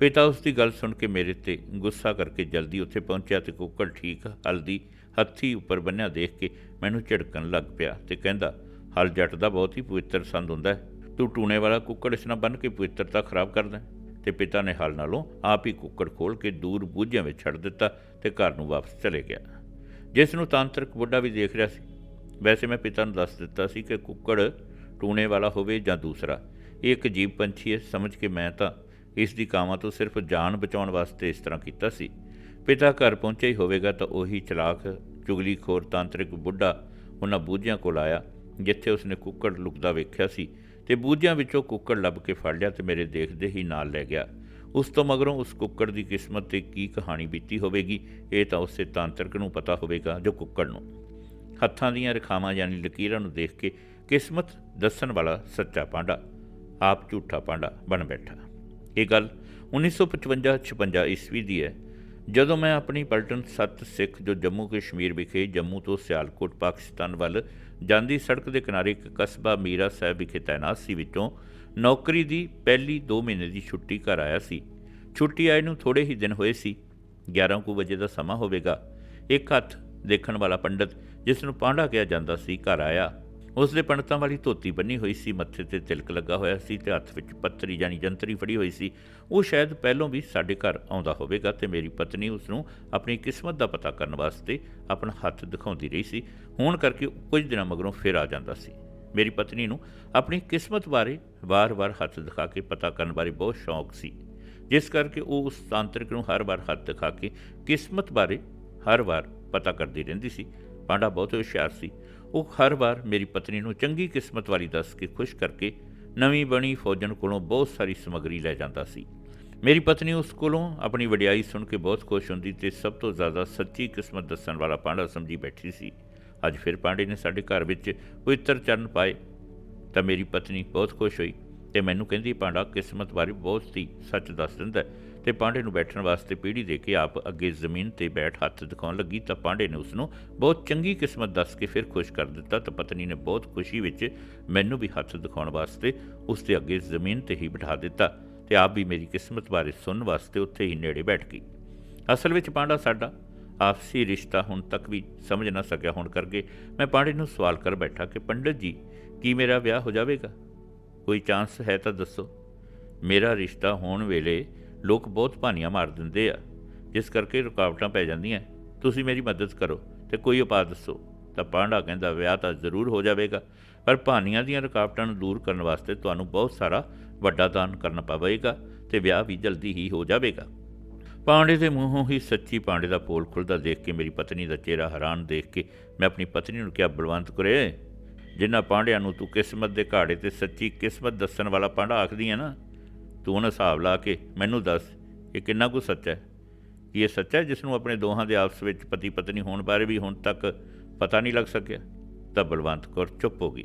ਪਿਤਾ ਉਸ ਦੀ ਗੱਲ ਸੁਣ ਕੇ ਮੇਰੇ ਤੇ ਗੁੱਸਾ ਕਰਕੇ ਜਲਦੀ ਉੱਥੇ ਪਹੁੰਚਿਆ ਤੇ ਕੁੱਕੜ ਠੀਕ ਹਲਦੀ ਹੱਥੀ ਉੱਪਰ ਬੰਨਿਆ ਦੇਖ ਕੇ ਮੈਨੂੰ ਝਿੜਕਣ ਲੱਗ ਪਿਆ ਤੇ ਕਹਿੰਦਾ, ਹਲ ਜੱਟ ਦਾ ਬਹੁਤ ਹੀ ਪਵਿੱਤਰ ਸੰਦ ਹੁੰਦਾ ਹੈ। ਤੂੰ ਟੂਣੇ ਵਾਲਾ ਕੁੱਕੜ ਇਸ ਨਾਲ ਬੰਨ ਕੇ ਪਵਿੱਤਰਤਾ ਖਰਾਬ ਕਰਦਾ ਹੈ। ਤੇ ਪਿਤਾ ਨੇ ਹਾਲ ਨਾਲੋਂ ਆਪ ਹੀ ਕੁੱਕੜ ਖੋਲ ਕੇ ਦੂਰ ਬੂਝਿਆਂ ਵਿੱਚ ਛੱਡ ਦਿੱਤਾ ਤੇ ਘਰ ਨੂੰ ਵਾਪਸ ਚਲੇ ਗਿਆ। ਜਿਸ ਨੂੰ ਤਾਂਤਰਿਕ ਬੁੱਢਾ ਵੀ ਦੇਖ ਰਿਹਾ ਸੀ। ਵੈਸੇ ਮੈਂ ਪਿਤਾ ਨੂੰ ਦੱਸ ਦਿੱਤਾ ਸੀ ਕਿ ਕੁੱਕੜ ਟੂਣੇ ਵਾਲਾ ਹੋਵੇ ਜਾਂ ਦੂਸਰਾ, ਇਹ ਇੱਕ ਜੀਵ ਪੰਛੀ ਹੈ। ਸਮਝ ਕੇ ਮੈਂ ਤਾਂ ਇਸ ਦੀ ਕਾਮਾਂ ਤੋਂ ਸਿਰਫ ਜਾਨ ਬਚਾਉਣ ਵਾਸਤੇ ਇਸ ਤਰ੍ਹਾਂ ਕੀਤਾ ਸੀ। ਪਿਤਾ ਘਰ ਪਹੁੰਚਿਆ ਹੀ ਹੋਵੇਗਾ ਤਾਂ ਉਹੀ ਚਲਾਕ, ਚੁਗਲੀਖੋਰ, ਤਾਂਤਰਿਕ ਬੁੱਢਾ ਉਹਨਾਂ ਬੂਝਿਆਂ ਕੋਲ ਆਇਆ, ਜਿੱਥੇ ਉਸਨੇ ਕੁੱਕੜ ਲੁਕਦਾ ਵੇਖਿਆ ਸੀ ਤੇ ਬੂਝਿਆਂ ਵਿੱਚੋਂ ਕੁੱਕੜ ਲੱਭ ਕੇ ਫੜ ਲਿਆ ਤੇ ਮੇਰੇ ਦੇਖਦੇ ਹੀ ਨਾਲ ਲੈ ਗਿਆ। ਉਸ ਤੋਂ ਮਗਰੋਂ ਉਸ ਕੁੱਕੜ ਦੀ ਕਿਸਮਤ ਤੇ ਕੀ ਕਹਾਣੀ ਬੀਤੀ ਹੋਵੇਗੀ, ਇਹ ਤਾਂ ਉਸੇ ਤਾਂਤਰਿਕ ਨੂੰ ਪਤਾ ਹੋਵੇਗਾ, ਜੋ ਕੁੱਕੜ ਨੂੰ। ਹੱਥਾਂ ਦੀਆਂ ਰਖਾਵਾਂ ਯਾਨੀ ਲਕੀਰਾਂ ਨੂੰ ਦੇਖ ਕੇ ਕਿਸਮਤ ਦੱਸਣ ਵਾਲਾ ਸੱਚਾ ਪਾਂਡਾ, ਆਪ ਝੂਠਾ ਪਾਂਡਾ ਬਣ ਬੈਠਾ। ਇਹ ਗੱਲ 1955-56 ਈਸਵੀ ਦੀ ਹੈ। ਜਦੋਂ ਮੈਂ ਆਪਣੀ ਪਲਟਨ ਸੱਤ ਸਿੱਖ ਜੋ ਜੰਮੂ ਕਸ਼ਮੀਰ ਵਿਖੇ ਜੰਮੂ ਤੋਂ ਸਿਆਲਕੋਟ, ਪਾਕਿਸਤਾਨ ਵੱਲ ਜਾਂਦੀ ਸੜਕ ਦੇ ਕਿਨਾਰੇ ਇੱਕ ਕਸਬਾ ਮੀਰਾ ਸਾਹਿਬ ਵਿਖੇ ਤਾਇਨਾਤ ਸੀ ਵਿੱਚੋਂ ਨੌਕਰੀ ਦੀ ਪਹਿਲੀ 2 ਮਹੀਨੇ ਦੀ ਛੁੱਟੀ ਘਰ ਆਇਆ ਸੀ। ਛੁੱਟੀ ਆਏ ਨੂੰ ਥੋੜੇ ਹੀ ਦਿਨ ਹੋਏ ਸੀ। 11 ਕੁ ਵਜੇ ਦਾ ਸਮਾਂ ਹੋਵੇਗਾ। ਇੱਕ ਹੱਥ ਦੇਖਣ ਵਾਲਾ ਪੰਡਤ ਜਿਸ ਨੂੰ ਪਾਂਡਾ ਕਿਹਾ ਜਾਂਦਾ ਸੀ ਘਰ ਆਇਆ। ਉਸ ਦੇ ਪੰਡਤਾਂ ਵਾਲੀ ਧੋਤੀ ਬੰਨੀ ਹੋਈ ਸੀ, ਮੱਥੇ ਤੇ ਤਿਲਕ ਲੱਗਾ ਹੋਇਆ ਸੀ ਤੇ ਹੱਥ ਵਿੱਚ ਪੱਤਰੀ ਜਾਨੀ ਜੰਤਰੀ ਫੜੀ ਹੋਈ ਸੀ। ਉਹ ਸ਼ਾਇਦ ਪਹਿਲੋਂ ਵੀ ਸਾਡੇ ਘਰ ਆਉਂਦਾ ਹੋਵੇਗਾ ਤੇ ਮੇਰੀ ਪਤਨੀ ਉਸ ਨੂੰ ਆਪਣੀ ਕਿਸਮਤ ਦਾ ਪਤਾ ਕਰਨ ਵਾਸਤੇ ਆਪਣਾ ਹੱਥ ਦਿਖਾਉਂਦੀ ਰਹੀ ਸੀ। ਹੋਣ ਕਰਕੇ ਕੁਝ ਦਿਨਾਂ ਮਗਰੋਂ ਫਿਰ ਆ ਜਾਂਦਾ ਸੀ। ਮੇਰੀ ਪਤਨੀ ਨੂੰ ਆਪਣੀ ਕਿਸਮਤ ਬਾਰੇ ਵਾਰ-ਵਾਰ ਹੱਥ ਦਿਖਾ ਕੇ ਪਤਾ ਕਰਨ ਬਾਰੇ ਬਹੁਤ ਸ਼ੌਕ ਸੀ। ਜਿਸ ਕਰਕੇ ਉਹ ਉਸ ਤਾਂਤਰਿਕ ਨੂੰ ਹਰ ਵਾਰ ਹੱਥ ਦਿਖਾ ਕੇ ਕਿਸਮਤ ਬਾਰੇ ਹਰ ਵਾਰ ਪਤਾ ਕਰਦੀ ਰਹਿੰਦੀ ਸੀ। ਪਾਂਡਾ ਬਹੁਤ ਹੁਸ਼ਿਆਰ ਸੀ। ਉਹ ਹਰ ਵਾਰ ਮੇਰੀ ਪਤਨੀ ਨੂੰ ਚੰਗੀ ਕਿਸਮਤ ਵਾਲੀ ਦੱਸ ਕੇ ਖੁਸ਼ ਕਰਕੇ ਨਵੀਂ ਬਣੀ ਫੌਜਨ ਕੋਲੋਂ ਬਹੁਤ ਸਾਰੀ ਸਮੱਗਰੀ ਲੈ ਜਾਂਦਾ ਸੀ। ਮੇਰੀ ਪਤਨੀ ਉਸ ਕੋਲੋਂ ਆਪਣੀ ਵਡਿਆਈ ਸੁਣ ਕੇ ਬਹੁਤ ਖੁਸ਼ ਹੁੰਦੀ ਤੇ ਸਭ ਤੋਂ ਜ਼ਿਆਦਾ ਸੱਚੀ ਕਿਸਮਤ ਦੱਸਣ ਵਾਲਾ ਪਾਂਡਾ ਸਮਝੀ ਬੈਠੀ ਸੀ। ਅੱਜ ਫਿਰ ਪਾਂਡੇ ਨੇ ਸਾਡੇ ਘਰ ਵਿੱਚ ਪਵਿੱਤਰ ਚਰਨ ਪਾਏ ਤਾਂ ਮੇਰੀ ਪਤਨੀ ਬਹੁਤ ਖੁਸ਼ ਹੋਈ ਤੇ ਮੈਨੂੰ ਕਹਿੰਦੀ, ਪਾਂਡਾ, ਕਿਸਮਤ ਬਾਰੇ ਬਹੁਤ ਹੀ ਸੱਚ ਦੱਸ ਦਿੰਦਾ ਤੇ ਪਾਂਡੇ ਨੂੰ ਬੈਠਣ ਵਾਸਤੇ ਪੀੜੀ ਦੇ ਕੇ ਆਪ ਅੱਗੇ ਜ਼ਮੀਨ ਤੇ ਬੈਠ ਹੱਥ ਦਿਖਾਉਣ ਲੱਗੀ ਤਾਂ ਪਾਂਡੇ ਨੇ ਉਸ ਨੂੰ ਬਹੁਤ ਚੰਗੀ ਕਿਸਮਤ ਦੱਸ ਕੇ ਫਿਰ ਖੁਸ਼ ਕਰ ਦਿੱਤਾ ਤਾਂ ਪਤਨੀ ਨੇ ਬਹੁਤ ਖੁਸ਼ੀ ਵਿੱਚ ਮੈਨੂੰ ਵੀ ਹੱਥ ਦਿਖਾਉਣ ਵਾਸਤੇ ਉਸ ਦੇ ਅੱਗੇ ਜ਼ਮੀਨ ਤੇ ਹੀ ਬਿਠਾ ਦਿੱਤਾ ਤੇ ਆਪ ਵੀ ਮੇਰੀ ਕਿਸਮਤ ਬਾਰੇ ਸੁਣਨ ਵਾਸਤੇ ਉੱਥੇ ਹੀ ਨੇੜੇ ਬੈਠ ਗਈ। ਅਸਲ ਵਿੱਚ ਪਾਂਡਾ ਸਾਡਾ ਆਪਸੀ ਰਿਸ਼ਤਾ ਹੁਣ ਤੱਕ ਵੀ ਸਮਝ ਨਾ ਸਕਿਆ ਹੋਣ ਕਰਕੇ ਮੈਂ ਪਾਂਡੇ ਨੂੰ ਸਵਾਲ ਕਰ ਬੈਠਾ ਕਿ ਪੰਡਤ ਜੀ, ਕੀ ਮੇਰਾ ਵਿਆਹ ਹੋ ਜਾਵੇਗਾ? ਕੋਈ ਚਾਂਸ ਹੈ ਤਾਂ ਦੱਸੋ। ਮੇਰਾ ਰਿਸ਼ਤਾ ਹੋਣ ਵੇਲੇ ਲੋਕ ਬਹੁਤ ਭਾਨੀਆਂ ਮਾਰ ਦਿੰਦੇ ਆ। ਜਿਸ ਕਰਕੇ ਰੁਕਾਵਟਾਂ ਪੈ ਜਾਂਦੀਆਂ। ਤੁਸੀਂ ਮੇਰੀ ਮਦਦ ਕਰੋ ਤੇ ਕੋਈ ਉਪਾਅ ਦੱਸੋ। ਤਾਂ ਪਾਂਡਾ ਕਹਿੰਦਾ, ਵਿਆਹ ਤਾਂ ਜ਼ਰੂਰ ਹੋ ਜਾਵੇਗਾ। ਪਰ ਭਾਨੀਆਂ ਦੀਆਂ ਰੁਕਾਵਟਾਂ ਨੂੰ ਦੂਰ ਕਰਨ ਵਾਸਤੇ ਤੁਹਾਨੂੰ ਬਹੁਤ ਸਾਰਾ ਵੱਡਾ ਦਾਨ ਕਰਨਾ ਪਵੇਗਾ ਤੇ ਵਿਆਹ ਵੀ ਜਲਦੀ ਹੀ ਹੋ ਜਾਵੇਗਾ। ਪਾਂਡੇ ਦੇ ਮੂੰਹੋਂ ਹੀ ਸੱਚੀ ਪਾਂਡੇ ਦਾ ਪੋਲ ਖੁੱਲਦਾ ਦੇਖ ਕੇ ਮੇਰੀ ਪਤਨੀ ਦਾ ਚਿਹਰਾ ਹੈਰਾਨ ਦੇਖ ਕੇ ਮੈਂ ਆਪਣੀ ਪਤਨੀ ਨੂੰ ਕਿਹਾ, ਬਲਵੰਤ ਕੁਰੇ ਜਿਨ੍ਹਾਂ ਪਾਂਡਿਆਂ ਨੂੰ ਤੂੰ ਕਿਸਮਤ ਦੇ ਘਾੜੇ ਤੇ ਸੱਚੀ ਕਿਸਮਤ ਦੱਸਣ ਵਾਲਾ ਪਾਂਡਾ ਆਖਦੀ ਹੈ ਨਾ ਤੂੰ ਉਹਨਾਂ ਹਿਸਾਬ ਲਾ ਕੇ ਮੈਨੂੰ ਦੱਸ ਇਹ ਕਿੰਨਾ ਕੁ ਸੱਚ ਹੈ। ਕੀ ਇਹ ਸੱਚ ਹੈ ਜਿਸ ਨੂੰ ਆਪਣੇ ਦੋਹਾਂ ਦੇ ਆਪਸ ਵਿੱਚ ਪਤੀ ਪਤਨੀ ਹੋਣ ਬਾਰੇ ਵੀ ਹੁਣ ਤੱਕ ਪਤਾ ਨਹੀਂ ਲੱਗ ਸਕਿਆ? ਤਾਂ ਬਲਵੰਤ ਕੌਰ ਚੁੱਪ ਹੋ ਗਈ।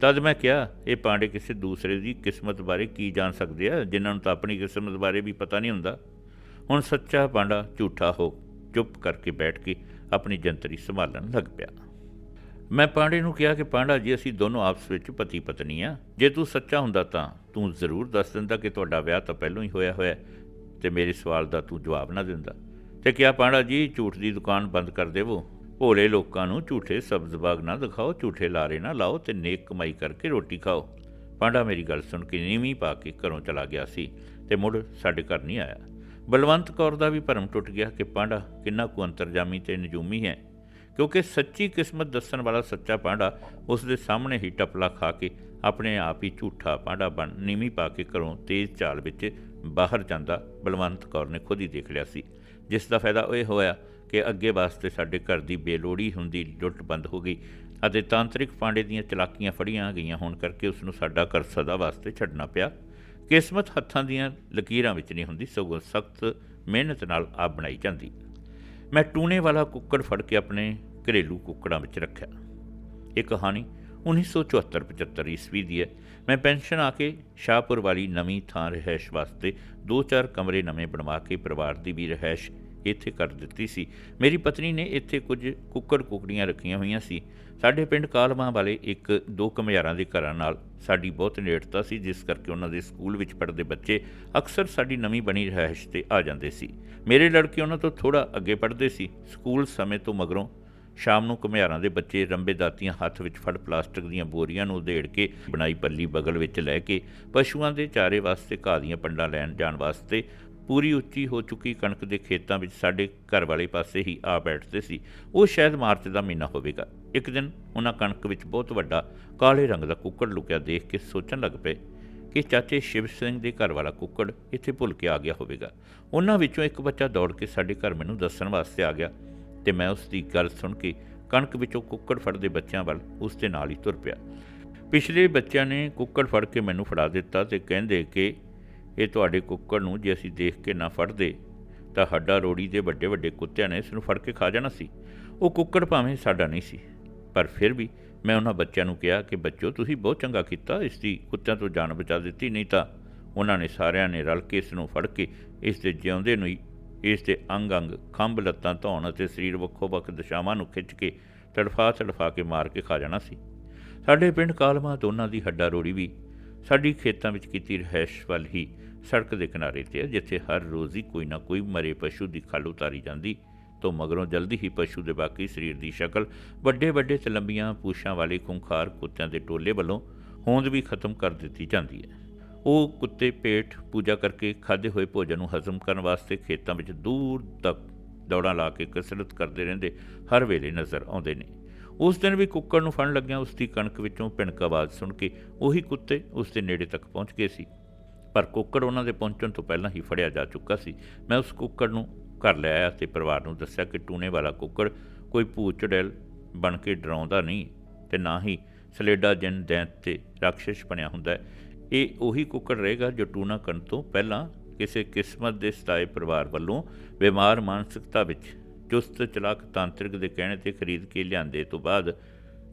ਤਦ ਮੈਂ ਕਿਹਾ, ਇਹ ਪਾਂਡੇ ਕਿਸੇ ਦੂਸਰੇ ਦੀ ਕਿਸਮਤ ਬਾਰੇ ਕੀ ਜਾਣ ਸਕਦੇ ਆ, ਜਿਨ੍ਹਾਂ ਨੂੰ ਤਾਂ ਆਪਣੀ ਕਿਸਮਤ ਬਾਰੇ ਵੀ ਪਤਾ ਨਹੀਂ ਹੁੰਦਾ? ਹੁਣ ਸੱਚਾ ਪਾਂਡਾ ਝੂਠਾ ਹੋ ਚੁੱਪ ਕਰਕੇ ਬੈਠ ਕੇ ਆਪਣੀ ਜੰਤਰੀ ਸੰਭਾਲਣ ਲੱਗ ਪਿਆ। ਮੈਂ ਪਾਂਡੇ ਨੂੰ ਕਿਹਾ ਕਿ ਪਾਂਡਾ ਜੀ, ਅਸੀਂ ਦੋਨੋਂ ਆਪਸ ਵਿੱਚ ਪਤੀ ਪਤਨੀ ਆ। ਜੇ ਤੂੰ ਸੱਚਾ ਹੁੰਦਾ ਤਾਂ ਤੂੰ ਜ਼ਰੂਰ ਦੱਸ ਦਿੰਦਾ ਕਿ ਤੁਹਾਡਾ ਵਿਆਹ ਤਾਂ ਪਹਿਲਾਂ ਹੀ ਹੋਇਆ ਹੋਇਆ ਹੈ ਤੇ ਮੇਰੇ ਸਵਾਲ ਦਾ ਤੂੰ ਜਵਾਬ ਨਾ ਦਿੰਦਾ। ਤੇ ਕਿਹਾ, ਪਾਂਡਾ ਜੀ, ਝੂਠ ਦੀ ਦੁਕਾਨ ਬੰਦ ਕਰ ਦੇਵੋ। ਭੋਲੇ ਲੋਕਾਂ ਨੂੰ ਝੂਠੇ ਸਬਜ਼ ਬਾਗ ਨਾ ਦਿਖਾਓ, ਝੂਠੇ ਲਾਰੇ ਨਾ ਲਾਓ ਤੇ ਨੇਕ ਕਮਾਈ ਕਰਕੇ ਰੋਟੀ ਖਾਓ। ਪਾਂਡਾ ਮੇਰੀ ਗੱਲ ਸੁਣ ਕੇ ਨੀਵੀਂ ਪਾ ਕੇ ਘਰੋਂ ਚਲਾ ਗਿਆ ਸੀ ਤੇ ਮੁੜ ਸਾਡੇ ਘਰ ਨਹੀਂ ਆਇਆ। ਬਲਵੰਤ ਕੌਰ ਦਾ ਵੀ ਭਰਮ ਟੁੱਟ ਗਿਆ ਕਿ ਪਾਂਡਾ ਕਿੰਨਾ ਕੁ ਅੰਤਰਜਾਮੀ ਤੇ ਨਜੂਮੀ ਹੈ। ਕਿਉਂਕਿ ਸੱਚੀ ਕਿਸਮਤ ਦੱਸਣ ਵਾਲਾ ਸੱਚਾ ਪਾਂਡਾ ਉਸ ਦੇ ਸਾਹਮਣੇ ਹੀ ਟਪਲਾ ਖਾ ਕੇ ਆਪਣੇ ਆਪ ਹੀ ਝੂਠਾ ਪਾਂਡਾ ਬਣ ਨੀਵੀਂ ਪਾ ਕੇ ਘਰੋਂ ਤੇਜ਼ ਚਾਲ ਵਿੱਚ ਬਾਹਰ ਜਾਂਦਾ ਬਲਵੰਤ ਕੌਰ ਨੇ ਖੁਦ ਹੀ ਦੇਖ ਲਿਆ ਸੀ। ਜਿਸ ਦਾ ਫਾਇਦਾ ਇਹ ਹੋਇਆ ਕਿ ਅੱਗੇ ਵਾਸਤੇ ਸਾਡੇ ਘਰ ਦੀ ਬੇਲੋੜੀ ਹੁੰਦੀ ਲੁੱਟ ਬੰਦ ਹੋ ਗਈ ਅਤੇ ਤਾਂਤਰਿਕ ਪਾਂਡੇ ਦੀਆਂ ਚਲਾਕੀਆਂ ਫੜੀਆਂ ਗਈਆਂ ਹੋਣ ਕਰਕੇ ਉਸ ਨੂੰ ਸਾਡਾ ਘਰ ਸਦਾ ਵਾਸਤੇ ਛੱਡਣਾ ਪਿਆ। ਕਿਸਮਤ ਹੱਥਾਂ ਦੀਆਂ ਲਕੀਰਾਂ ਵਿੱਚ ਨਹੀਂ ਹੁੰਦੀ, ਸਗੋਂ ਸਖਤ ਮਿਹਨਤ ਨਾਲ ਆਪ ਬਣਾਈ ਜਾਂਦੀ। ਮੈਂ ਟੂਨੇ ਵਾਲਾ ਕੁੱਕੜ ਫੜ ਕੇ ਆਪਣੇ ਘਰੇਲੂ ਕੁੱਕੜਾਂ ਵਿੱਚ ਰੱਖਿਆ। ਇਹ ਕਹਾਣੀ 1974-75 ਈਸਵੀ ਦੀ ਹੈ। ਮੈਂ ਪੈਨਸ਼ਨ ਆ ਕੇ ਸ਼ਾਹਪੁਰ ਵਾਲੀ ਨਵੀਂ ਥਾਂ ਰਹਿائش ਵਾਸਤੇ ਦੋ ਚਾਰ ਕਮਰੇ ਨਵੇਂ ਬਣਵਾ ਕੇ ਪਰਿਵਾਰ ਦੀ ਵੀ ਰਹਿائش ਇੱਥੇ ਕਰ ਦਿੱਤੀ ਸੀ। ਮੇਰੀ ਪਤਨੀ ਨੇ ਇੱਥੇ ਕੁਝ ਕੁੱਕੜ ਕੁੱਕੜੀਆਂ ਰੱਖੀਆਂ ਹੋਈਆਂ ਸੀ। ਸਾਡੇ ਪਿੰਡ ਕਾਲਮਾਂ ਵਾਲੇ ਇੱਕ ਦੋ ਕਮਿਆਰਾਂ ਦੇ ਘਰਾਂ ਨਾਲ ਸਾਡੀ ਬਹੁਤ ਨੇੜਤਾ ਸੀ, ਜਿਸ ਕਰਕੇ ਉਹਨਾਂ ਦੇ ਸਕੂਲ ਵਿੱਚ ਪੜ੍ਹਦੇ ਬੱਚੇ ਅਕਸਰ ਸਾਡੀ ਨਵੀਂ ਬਣੀ ਰਹਿائش ਤੇ ਆ ਜਾਂਦੇ ਸੀ। ਮੇਰੇ ਲੜਕੇ ਉਹਨਾਂ ਤੋਂ ਥੋੜਾ ਅੱਗੇ ਪੜ੍ਹਦੇ ਸੀ। ਸਕੂਲ ਸਮੇਂ ਤੋਂ ਮਗਰੋਂ ਸ਼ਾਮ ਨੂੰ ਘੁਮਿਆਰਾਂ ਦੇ ਬੱਚੇ ਰੰਬੇ ਦਾਤੀਆਂ ਹੱਥ ਵਿੱਚ ਫੜ ਪਲਾਸਟਿਕ ਦੀਆਂ ਬੋਰੀਆਂ ਨੂੰ ਉਧੇੜ ਕੇ ਬਣਾਈ ਪੱਲੀ ਬਗਲ ਵਿੱਚ ਲੈ ਕੇ ਪਸ਼ੂਆਂ ਦੇ ਚਾਰੇ ਵਾਸਤੇ ਘਾਹ ਦੀਆਂ ਪੰਡਾਂ ਲੈਣ ਜਾਣ ਵਾਸਤੇ ਪੂਰੀ ਉੱਚੀ ਹੋ ਚੁੱਕੀ ਕਣਕ ਦੇ ਖੇਤਾਂ ਵਿੱਚ ਸਾਡੇ ਘਰ ਵਾਲੇ ਪਾਸੇ ਹੀ ਆ ਬੈਠਦੇ ਸੀ। ਉਹ ਸ਼ਾਇਦ ਮਾਰਚ ਦਾ ਮਹੀਨਾ ਹੋਵੇਗਾ। ਇੱਕ ਦਿਨ ਉਹਨਾਂ ਕਣਕ ਵਿੱਚ ਬਹੁਤ ਵੱਡਾ ਕਾਲੇ ਰੰਗ ਦਾ ਕੁੱਕੜ ਲੁਕਿਆ ਦੇਖ ਕੇ ਸੋਚਣ ਲੱਗ ਪਏ ਕਿ ਚਾਚੇ ਸ਼ਿਵ ਸਿੰਘ ਦੇ ਘਰ ਵਾਲਾ ਕੁੱਕੜ ਇੱਥੇ ਭੁੱਲ ਕੇ ਆ ਗਿਆ ਹੋਵੇਗਾ। ਉਹਨਾਂ ਵਿੱਚੋਂ ਇੱਕ ਬੱਚਾ ਦੌੜ ਕੇ ਸਾਡੇ ਘਰ ਮੈਨੂੰ ਦੱਸਣ ਵਾਸਤੇ ਆ ਗਿਆ। ਤੇ ਮੈਂ ਉਸ ਦੀ ਗੱਲ ਸੁਣ ਕੇ ਕਣਕ ਵਿੱਚੋਂ ਕੁੱਕੜ ਫੜਦੇ ਬੱਚਿਆਂ ਵੱਲ ਉਸ ਦੇ ਨਾਲ ਹੀ ਤੁਰ ਪਿਆ। ਪਿਛਲੇ ਬੱਚਿਆਂ ਨੇ ਕੁੱਕੜ ਫੜ ਕੇ ਮੈਨੂੰ ਫੜਾ ਦਿੱਤਾ ਤੇ ਕਹਿੰਦੇ ਕਿ ਇਹ ਤੁਹਾਡੇ ਕੁੱਕੜ ਨੂੰ ਜੇ ਅਸੀਂ ਦੇਖ ਕੇ ਨਾ ਫੜਦੇ, ਤਾਂ ਹੱਡਾ ਰੋੜੀ ਦੇ ਵੱਡੇ ਵੱਡੇ ਕੁੱਤਿਆਂ ਨੇ ਇਸ ਨੂੰ ਫੜ ਕੇ ਖਾ ਜਾਣਾ ਸੀ। ਉਹ ਕੁੱਕੜ ਭਾਵੇਂ ਸਾਡਾ ਨਹੀਂ ਸੀ, ਪਰ ਫਿਰ ਵੀ ਮੈਂ ਉਹਨਾਂ ਬੱਚਿਆਂ ਨੂੰ ਕਿਹਾ ਕਿ ਬੱਚੋ ਤੁਸੀਂ ਬਹੁਤ ਚੰਗਾ ਕੀਤਾ ਇਸ ਦੀ ਕੁੱਤਿਆਂ ਤੋਂ ਜਾਨ ਬਚਾ ਦਿੱਤੀ, ਨਹੀਂ ਤਾਂ ਉਹਨਾਂ ਨੇ ਸਾਰਿਆਂ ਨੇ ਰਲ ਕੇ ਇਸ ਨੂੰ ਫੜ ਕੇ ਇਸ ਦੇ ਜਿਉਂਦੇ ਨੂੰ ਹੀ ਇਸ ਦੇ ਅੰਗ ਅੰਗ ਖੰਭ ਲੱਤਾਂ ਧੌਣ ਅਤੇ ਸਰੀਰ ਵੱਖੋ ਵੱਖ ਦਿਸ਼ਾਵਾਂ ਨੂੰ ਖਿੱਚ ਕੇ ਤੜਫਾ ਤੜਫਾ ਕੇ ਮਾਰ ਕੇ ਖਾ ਜਾਣਾ ਸੀ। ਸਾਡੇ ਪਿੰਡ ਕਾਲਮਾ ਦੋਨਾਂ ਦੀ ਹੱਡਾ ਰੋੜੀ ਵੀ ਸਾਡੀ ਖੇਤਾਂ ਵਿੱਚ ਕੀਤੀ ਰਹਿਸ਼ ਵੱਲ ਹੀ ਸੜਕ ਦੇ ਕਿਨਾਰੇ ਤੇ ਹੈ ਜਿੱਥੇ ਹਰ ਰੋਜ਼ ਹੀ ਕੋਈ ਨਾ ਕੋਈ ਮਰੇ ਪਸ਼ੂ ਦੀ ਖਲ ਉਤਾਰੀ ਜਾਂਦੀ ਤੋਂ ਮਗਰੋਂ ਜਲਦੀ ਹੀ ਪਸ਼ੂ ਦੇ ਬਾਕੀ ਸਰੀਰ ਦੀ ਸ਼ਕਲ ਵੱਡੇ ਵੱਡੇ ਤੇ ਲੰਬੀਆਂ ਪੂਛਾਂ ਵਾਲੇ ਖੁੰਖਾਰ ਕੁੱਤਿਆਂ ਦੇ ਟੋਲੇ ਵੱਲੋਂ ਹੋਂਦ ਵੀ ਖਤਮ ਕਰ ਦਿੱਤੀ ਜਾਂਦੀ ਹੈ। ਉਹ ਕੁੱਤੇ ਪੇਟ ਪੂਜਾ ਕਰਕੇ ਖਾਦੇ ਹੋਏ ਭੋਜਨ ਨੂੰ ਹਜ਼ਮ ਕਰਨ ਵਾਸਤੇ ਖੇਤਾਂ ਵਿੱਚ ਦੂਰ ਤੱਕ ਦੌੜਾਂ ਲਾ ਕੇ ਕਸਰਤ ਕਰਦੇ ਰਹਿੰਦੇ ਹਰ ਵੇਲੇ ਨਜ਼ਰ ਆਉਂਦੇ ਨੇ। ਉਸ ਦਿਨ ਵੀ ਕੁੱਕੜ ਨੂੰ ਫੜਨ ਲੱਗਿਆ ਉਸ ਦੀ ਕਣਕ ਵਿੱਚੋਂ ਭਿਣਕ ਆਵਾਜ਼ ਸੁਣ ਕੇ ਉਹੀ ਕੁੱਤੇ ਉਸ ਦੇ ਨੇੜੇ ਤੱਕ ਪਹੁੰਚ ਗਏ ਸੀ। ਪਰ ਕੁੱਕੜ ਉਹਨਾਂ ਦੇ ਪਹੁੰਚਣ ਤੋਂ ਪਹਿਲਾਂ ਹੀ ਫੜਿਆ ਜਾ ਚੁੱਕਾ ਸੀ। ਮੈਂ ਉਸ ਕੁੱਕੜ ਨੂੰ ਘਰ ਲੈ ਆਇਆ ਤੇ ਪਰਿਵਾਰ ਨੂੰ ਦੱਸਿਆ ਕਿ ਟੂਨੇ ਵਾਲਾ ਕੁੱਕੜ ਕੋਈ ਭੂਤ ਚੜੈਲ ਬਣ ਕੇ ਡਰਾਉਂਦਾ ਨਹੀਂ ਤੇ ਨਾ ਹੀ ਸਲੇਡਾ ਜਨ ਦੈਂਤ ਤੇ ਰਾਖਸ਼ ਬਣਿਆ ਹੁੰਦਾ ਹੈ। ਇਹ ਉਹੀ ਕੁੱਕੜ ਰਹੇਗਾ ਜੋ ਟੂਣਾ ਕਰਨ ਤੋਂ ਪਹਿਲਾਂ ਕਿਸੇ ਕਿਸਮਤ ਦੇ ਸਤਾਏ ਪਰਿਵਾਰ ਵੱਲੋਂ ਬਿਮਾਰ ਮਾਨਸਿਕਤਾ ਵਿੱਚ ਚੁਸਤ, ਚਲਾਕ, ਤਾਂਤਰਿਕ ਦੇ ਕਹਿਣੇ ਤੇ ਖਰੀਦ ਕੇ ਲਿਆਂਦੇ ਤੋਂ ਬਾਅਦ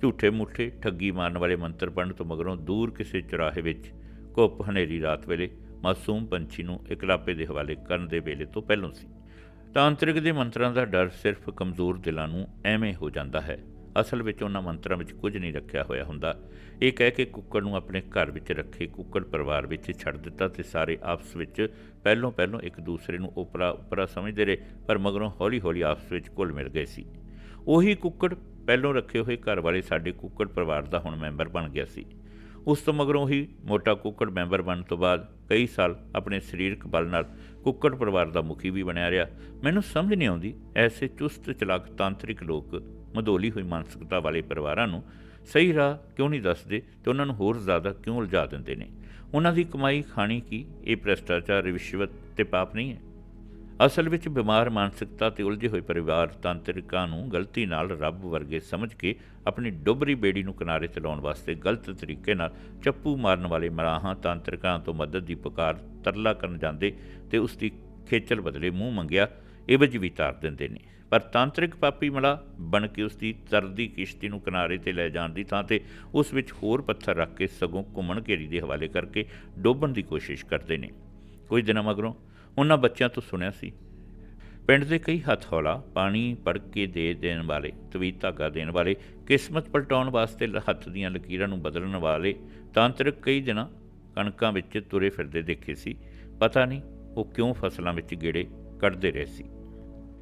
ਝੂਠੇ ਮੁੱਠੇ, ਠੱਗੀ ਮਾਰਨ ਵਾਲੇ ਮੰਤਰ ਪੜਨ ਤੋਂ ਮਗਰੋਂ ਦੂਰ ਕਿਸੇ ਚੁਰਾਹੇ ਵਿੱਚ ਘੁੱਪ ਹਨੇਰੀ ਰਾਤ ਵੇਲੇ ਮਾਸੂਮ ਪੰਛੀ ਨੂੰ ਇਕਲਾਪੇ ਦੇ ਹਵਾਲੇ ਕਰਨ ਦੇ ਵੇਲੇ ਤੋਂ ਪਹਿਲਾਂ ਸੀ। ਤਾਂਤਰਿਕ ਦੇ ਮੰਤਰਾਂ ਦਾ ਡਰ ਸਿਰਫ ਕਮਜ਼ੋਰ ਦਿਲਾਂ ਨੂੰ ਐਵੇਂ ਹੋ ਜਾਂਦਾ ਹੈ। ਅਸਲ ਵਿੱਚ ਉਹਨਾਂ ਮੰਤਰਾਂ ਵਿੱਚ ਕੁਝ ਨਹੀਂ ਰੱਖਿਆ ਹੋਇਆ ਹੁੰਦਾ। ਇਹ ਕਹਿ ਕੇ ਕੁੱਕੜ ਨੂੰ ਆਪਣੇ ਘਰ ਵਿੱਚ ਰੱਖੇ ਕੁੱਕੜ ਪਰਿਵਾਰ ਵਿੱਚ ਛੱਡ ਦਿੱਤਾ ਤੇ ਸਾਰੇ ਆਪਸ ਵਿੱਚ ਪਹਿਲੋਂ ਪਹਿਲੋਂ ਇੱਕ ਦੂਸਰੇ ਨੂੰ ਉਪਰਾ ਉਪਰਾ ਸਮਝਦੇ ਰਹੇ, ਪਰ ਮਗਰੋਂ ਹੌਲੀ ਹੌਲੀ ਆਪਸ ਵਿੱਚ ਘੁਲ ਮਿਲ ਗਏ ਸੀ। ਉਹੀ ਕੁੱਕੜ ਪਹਿਲੋਂ ਰੱਖੇ ਹੋਏ ਘਰ ਵਾਲੇ ਸਾਡੇ ਕੁੱਕੜ ਪਰਿਵਾਰ ਦਾ ਹੁਣ ਮੈਂਬਰ ਬਣ ਗਿਆ ਸੀ। ਉਸ ਤੋਂ ਮਗਰੋਂ ਹੀ ਮੋਟਾ ਕੁੱਕੜ ਮੈਂਬਰ ਬਣਨ ਤੋਂ ਬਾਅਦ ਕਈ ਸਾਲ ਆਪਣੇ ਸਰੀਰਕ ਬਲ ਨਾਲ ਕੁੱਕੜ ਪਰਿਵਾਰ ਦਾ ਮੁਖੀ ਵੀ ਬਣਿਆ ਰਿਹਾ। ਮੈਨੂੰ ਸਮਝ ਨਹੀਂ ਆਉਂਦੀ, ਐਸੇ ਚੁਸਤ, ਚਲਾਕ, ਤਾਂਤਰਿਕ ਲੋਕ ਮਧੋਲੀ ਹੋਈ ਮਾਨਸਿਕਤਾ ਵਾਲੇ ਪਰਿਵਾਰਾਂ ਨੂੰ ਸਹੀ ਰਾਹ ਕਿਉਂ ਨਹੀਂ ਦੱਸਦੇ ਤੇ ਉਹਨਾਂ ਨੂੰ ਹੋਰ ਜ਼ਿਆਦਾ ਕਿਉਂ ਉਲਝਾ ਦਿੰਦੇ ਨੇ? ਉਹਨਾਂ ਦੀ ਕਮਾਈ, ਖਾਣੀ, ਕੀ? ਇਹ ਭ੍ਰਿਸ਼ਟਾਚਾਰ, ਰਿਸ਼ਵਤ ਤੇ ਪਾਪ ਨਹੀਂ ਹੈ। ਅਸਲ ਵਿੱਚ ਬਿਮਾਰ ਮਾਨਸਿਕਤਾ ਤੇ ਉਲਝੇ ਹੋਏ ਪਰਿਵਾਰ ਤਾਂਤਰਿਕਾਂ ਨੂੰ ਗਲਤੀ ਨਾਲ ਰੱਬ ਵਰਗੇ ਸਮਝ ਕੇ ਆਪਣੀ ਡੁੱਬਰੀ ਬੇੜੀ ਨੂੰ ਕਿਨਾਰੇ ਤੇ ਲਾਉਣ ਵਾਸਤੇ ਗਲਤ ਤਰੀਕੇ ਨਾਲ ਚੱਪੂ ਮਾਰਨ ਵਾਲੇ ਮਰਾਹਾਂ ਤਾਂਤਰਿਕਾਂ ਤੋਂ ਮਦਦ ਦੀ ਪੁਕਾਰ ਤਰਲਾ ਕਰਨ ਜਾਂਦੇ ਤੇ ਉਸ ਦੀ ਖੇਚਲ ਬਦਲੇ ਮੂੰਹ ਮੰਗਿਆ, ਇਵਜ ਵੀ ਤਾਰ ਦਿੰਦੇ ਨੇ। ਪਰ ਤਾਂਤਰਿਕ ਪਾਪੀ ਮਲਾ ਬਣ ਕੇ ਉਸ ਦੀ ਤਰਦੀ ਕਿਸ਼ਤੀ ਨੂੰ ਕਿਨਾਰੇ ਤੇ ਲੈ ਜਾਣ ਦੀ ਥਾਂ ਤੇ ਉਸ ਵਿੱਚ ਹੋਰ ਪੱਥਰ ਰੱਖ ਕੇ ਸਗੋਂ ਘੁੰਮਣ ਘੇਰੀ ਦੇ ਹਵਾਲੇ ਕਰਕੇ ਡੋਬਣ ਦੀ ਕੋਸ਼ਿਸ਼ ਕਰਦੇ ਨੇ। ਕੁਝ ਦਿਨਾਂ ਮਗਰੋਂ ਉਹਨਾਂ ਬੱਚਿਆਂ ਤੋਂ ਸੁਣਿਆ ਸੀ। ਪਿੰਡ ਦੇ ਕਈ ਹੱਥ ਹੌਲਾ ਪਾਣੀ ਪੜ ਕੇ ਦੇ ਦੇਣ ਵਾਲੇ, ਤਵੀਤ ਧਾਗਾ ਦੇਣ ਵਾਲੇ, ਕਿਸਮਤ ਪਲਟਾਉਣ ਵਾਸਤੇ ਲ- ਹੱਥ ਦੀਆਂ ਲਕੀਰਾਂ ਨੂੰ ਬਦਲਣ ਵਾਲੇ ਤਾਂਤਰਿਕ ਕਈ ਦਿਨਾਂ ਕਣਕਾਂ ਵਿੱਚ ਤੁਰੇ ਫਿਰਦੇ ਦੇਖੇ ਸੀ। ਪਤਾ ਨਹੀਂ ਉਹ ਕਿਉਂ ਫਸਲਾਂ ਵਿੱਚ ਗੇੜੇ ਕੱਢਦੇ ਰਹੇ ਸੀ।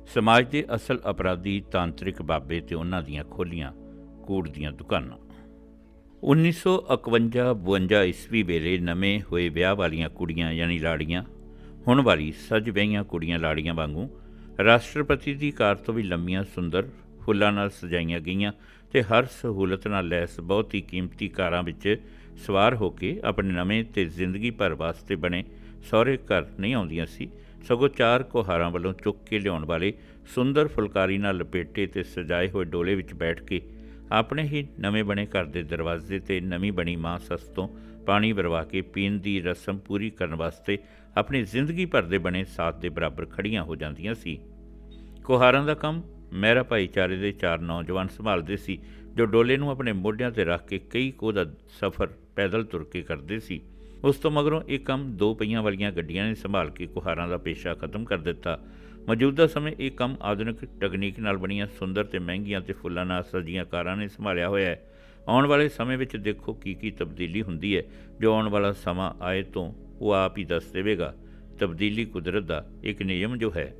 ਸਮਾਜ ਦੇ ਅਸਲ ਅਪਰਾਧੀ ਤਾਂਤਰਿਕ ਬਾਬੇ ਤੇ ਉਹਨਾਂ ਦੀਆਂ ਖੋਲੀਆਂ ਕੂੜ ਦੀਆਂ ਦੁਕਾਨਾਂ। 1951-52 ਈਸਵੀ ਵੇਲੇ ਨਵੇਂ ਹੋਏ ਵਿਆਹ ਵਾਲੀਆਂ ਕੁੜੀਆਂ, ਯਾਨੀ ਲਾੜੀਆਂ ਹੁਣ ਵਾਲੀ ਸੱਜ ਵਿਆਹੀਆਂ ਕੁੜੀਆਂ ਲਾੜੀਆਂ ਵਾਂਗੂ ਰਾਸ਼ਟਰਪਤੀ ਦੀ ਕਾਰ ਤੋਂ ਵੀ ਲੰਮੀਆਂ ਸੁੰਦਰ ਫੁੱਲਾਂ ਨਾਲ ਸਜਾਈਆਂ ਗਈਆਂ ਤੇ ਹਰ ਸਹੂਲਤ ਨਾਲ ਲੈਸ ਬਹੁਤ ਹੀ ਕੀਮਤੀ ਕਾਰਾਂ ਵਿੱਚ ਸਵਾਰ ਹੋ ਕੇ ਆਪਣੇ ਨਵੇਂ ਤੇ ਜ਼ਿੰਦਗੀ ਭਰ ਵਾਸਤੇ ਬਣੇ ਸਹੁਰੇ ਘਰ ਨਹੀਂ ਆਉਂਦੀਆਂ ਸੀ, ਸਗੋਂ ਚਾਰ ਕੁਹਾਰਾਂ ਵੱਲੋਂ ਚੁੱਕ ਕੇ ਲਿਆਉਣ ਵਾਲੇ ਸੁੰਦਰ ਫੁਲਕਾਰੀ ਨਾਲ ਲਪੇਟੇ ਤੇ ਸਜਾਏ ਹੋਏ ਡੋਲੇ ਵਿੱਚ ਬੈਠ ਕੇ ਆਪਣੇ ਹੀ ਨਵੇਂ ਬਣੇ ਘਰ ਦੇ ਦਰਵਾਜ਼ੇ ਤੇ ਨਵੀਂ ਬਣੀ ਮਾਂ ਸੱਸ ਤੋਂ ਪਾਣੀ ਵਰਵਾ ਕੇ ਪੀਣ ਦੀ ਰਸਮ ਪੂਰੀ ਕਰਨ ਵਾਸਤੇ ਆਪਣੀ ਜ਼ਿੰਦਗੀ ਭਰ ਦੇ ਬਣੇ ਸਾਥ ਦੇ ਬਰਾਬਰ ਖੜੀਆਂ ਹੋ ਜਾਂਦੀਆਂ ਸੀ। ਕੁਹਾਰਾਂ ਦਾ ਕੰਮ ਮਹਿਰਾ ਭਾਈਚਾਰੇ ਦੇ ਚਾਰ ਨੌਜਵਾਨ ਸੰਭਾਲਦੇ ਸੀ, ਜੋ ਡੋਲੇ ਨੂੰ ਆਪਣੇ ਮੋਢਿਆਂ ਤੇ ਰੱਖ ਕੇ ਕਈ ਕੋਹ ਦਾ ਸਫ਼ਰ ਪੈਦਲ ਤੁਰ ਕੇ ਕਰਦੇ ਸੀ। ਉਸ ਤੋਂ ਮਗਰੋਂ ਇਹ ਕੰਮ ਦੋ ਪਹੀਆਂ ਵਾਲੀਆਂ ਗੱਡੀਆਂ ਨੇ ਸੰਭਾਲ ਕੇ ਕੁਹਾਰਾਂ ਦਾ ਪੇਸ਼ਾ ਖਤਮ ਕਰ ਦਿੱਤਾ। ਮੌਜੂਦਾ ਸਮੇਂ ਇਹ ਕੰਮ ਆਧੁਨਿਕ ਤਕਨੀਕ ਨਾਲ ਬਣੀਆਂ ਸੁੰਦਰ ਤੇ ਮਹਿੰਗੀਆਂ ਤੇ ਫੁੱਲਾਂ ਨਾਲ ਸਜੀਆਂ ਕਾਰਾਂ ਨੇ ਸੰਭਾਲਿਆ ਹੋਇਆ ਹੈ। ਆਉਣ ਵਾਲੇ ਸਮੇਂ ਵਿੱਚ ਦੇਖੋ ਕੀ ਕੀ ਤਬਦੀਲੀ ਹੁੰਦੀ ਹੈ, ਜੋ ਆਉਣ ਵਾਲਾ ਸਮਾਂ ਆਏ ਤੋਂ ਉਹ ਆਪ ਹੀ ਦੱਸ ਦੇਵੇਗਾ, ਤਬਦੀਲੀ ਕੁਦਰਤ ਦਾ ਇੱਕ ਨਿਯਮ ਜੋ ਹੈ।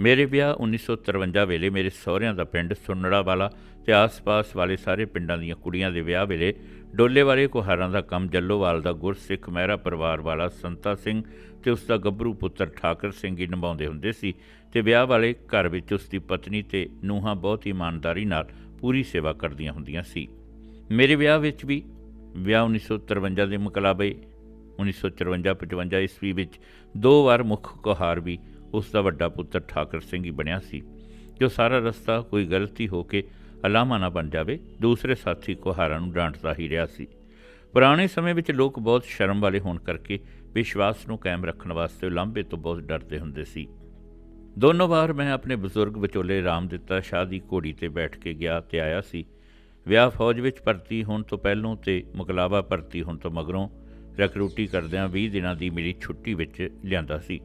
ਮੇਰੇ ਵਿਆਹ 1953 ਵੇਲੇ ਮੇਰੇ ਸਹੁਰਿਆਂ ਦਾ ਪਿੰਡ ਸੁੰਨੜਾ ਵਾਲਾ ਤੇ ਆਸ-ਪਾਸ ਵਾਲੇ ਸਾਰੇ ਪਿੰਡਾਂ ਦੀਆਂ ਕੁੜੀਆਂ ਦੇ ਵਿਆਹ ਵੇਲੇ ਡੋਲੇ ਵਾਲੇ ਕੁਹਾਰਾਂ ਦਾ ਕੰਮ ਜੱਲੋਵਾਲ ਦਾ ਗੁਰਸਿੱਖ ਮਹਿਰਾ ਪਰਿਵਾਰ ਵਾਲਾ ਸੰਤਾ ਸਿੰਘ ਤੇ ਉਸ ਦਾ ਗੱਭਰੂ ਪੁੱਤਰ ਠਾਕਰ ਸਿੰਘ ਹੀ ਨਿਭਾਉਂਦੇ ਹੁੰਦੇ ਸੀ ਤੇ ਵਿਆਹ ਵਾਲੇ ਘਰ ਵਿੱਚ ਉਸ ਦੀ ਪਤਨੀ ਤੇ ਨੂੰਹਾਂ ਬਹੁਤ ਇਮਾਨਦਾਰੀ ਨਾਲ ਪੂਰੀ ਸੇਵਾ ਕਰਦੀਆਂ ਹੁੰਦੀਆਂ ਸੀ। ਮੇਰੇ ਵਿਆਹ ਵਿੱਚ ਵੀ ਵਿਆਹ 1953 ਦੇ ਮੁਕਲਾਬੇ 1954-55 ਈਸਵੀ ਵਿੱਚ ਦੋ ਵਾਰ ਮੁੱਖ ਕੁਹਾਰ ਵੀ ਉਸ ਦਾ ਵੱਡਾ ਪੁੱਤਰ ਠਾਕਰ ਸਿੰਘ ਹੀ ਬਣਿਆ ਸੀ। ਜੋ ਸਾਰਾ ਰਸਤਾ ਕੋਈ ਗਲਤੀ ਹੋ ਕੇ ਅਲਾਮਾ ਨਾ ਬਣ ਜਾਵੇ, ਦੂਸਰੇ ਸਾਥੀ ਕੁਹਾਰਾਂ ਨੂੰ ਡਾਂਟਦਾ ਹੀ ਰਿਹਾ ਸੀ। ਪੁਰਾਣੇ ਸਮੇਂ ਵਿੱਚ ਲੋਕ ਬਹੁਤ ਸ਼ਰਮ ਵਾਲੇ ਹੋਣ ਕਰਕੇ ਵਿਸ਼ਵਾਸ ਨੂੰ ਕਾਇਮ ਰੱਖਣ ਵਾਸਤੇ ਲਾਂਭੇ ਤੋਂ ਬਹੁਤ ਡਰਦੇ ਹੁੰਦੇ ਸੀ। ਦੋਨੋਂ ਵਾਰ ਮੈਂ ਆਪਣੇ ਬਜ਼ੁਰਗ ਵਿਚੋਲੇ ਰਾਮ ਦਿੱਤਾ ਸ਼ਾਹ ਦੀ ਘੋੜੀ ਤੇ ਬੈਠ ਕੇ ਗਿਆ ਤੇ ਆਇਆ ਸੀ। ਵਿਆਹ ਫੌਜ ਵਿੱਚ ਭਰਤੀ ਹੋਣ ਤੋਂ ਪਹਿਲੋਂ ਤੇ ਮੁਕਲਾਵਾ ਭਰਤੀ ਹੋਣ ਤੋਂ ਮਗਰੋਂ ਰਕਰੂਟੀ ਕਰਦਿਆਂ 20 ਦਿਨਾਂ ਦੀ ਮੇਰੀ ਛੁੱਟੀ ਵਿੱਚ ਲਿਆਂਦਾ ਸੀ।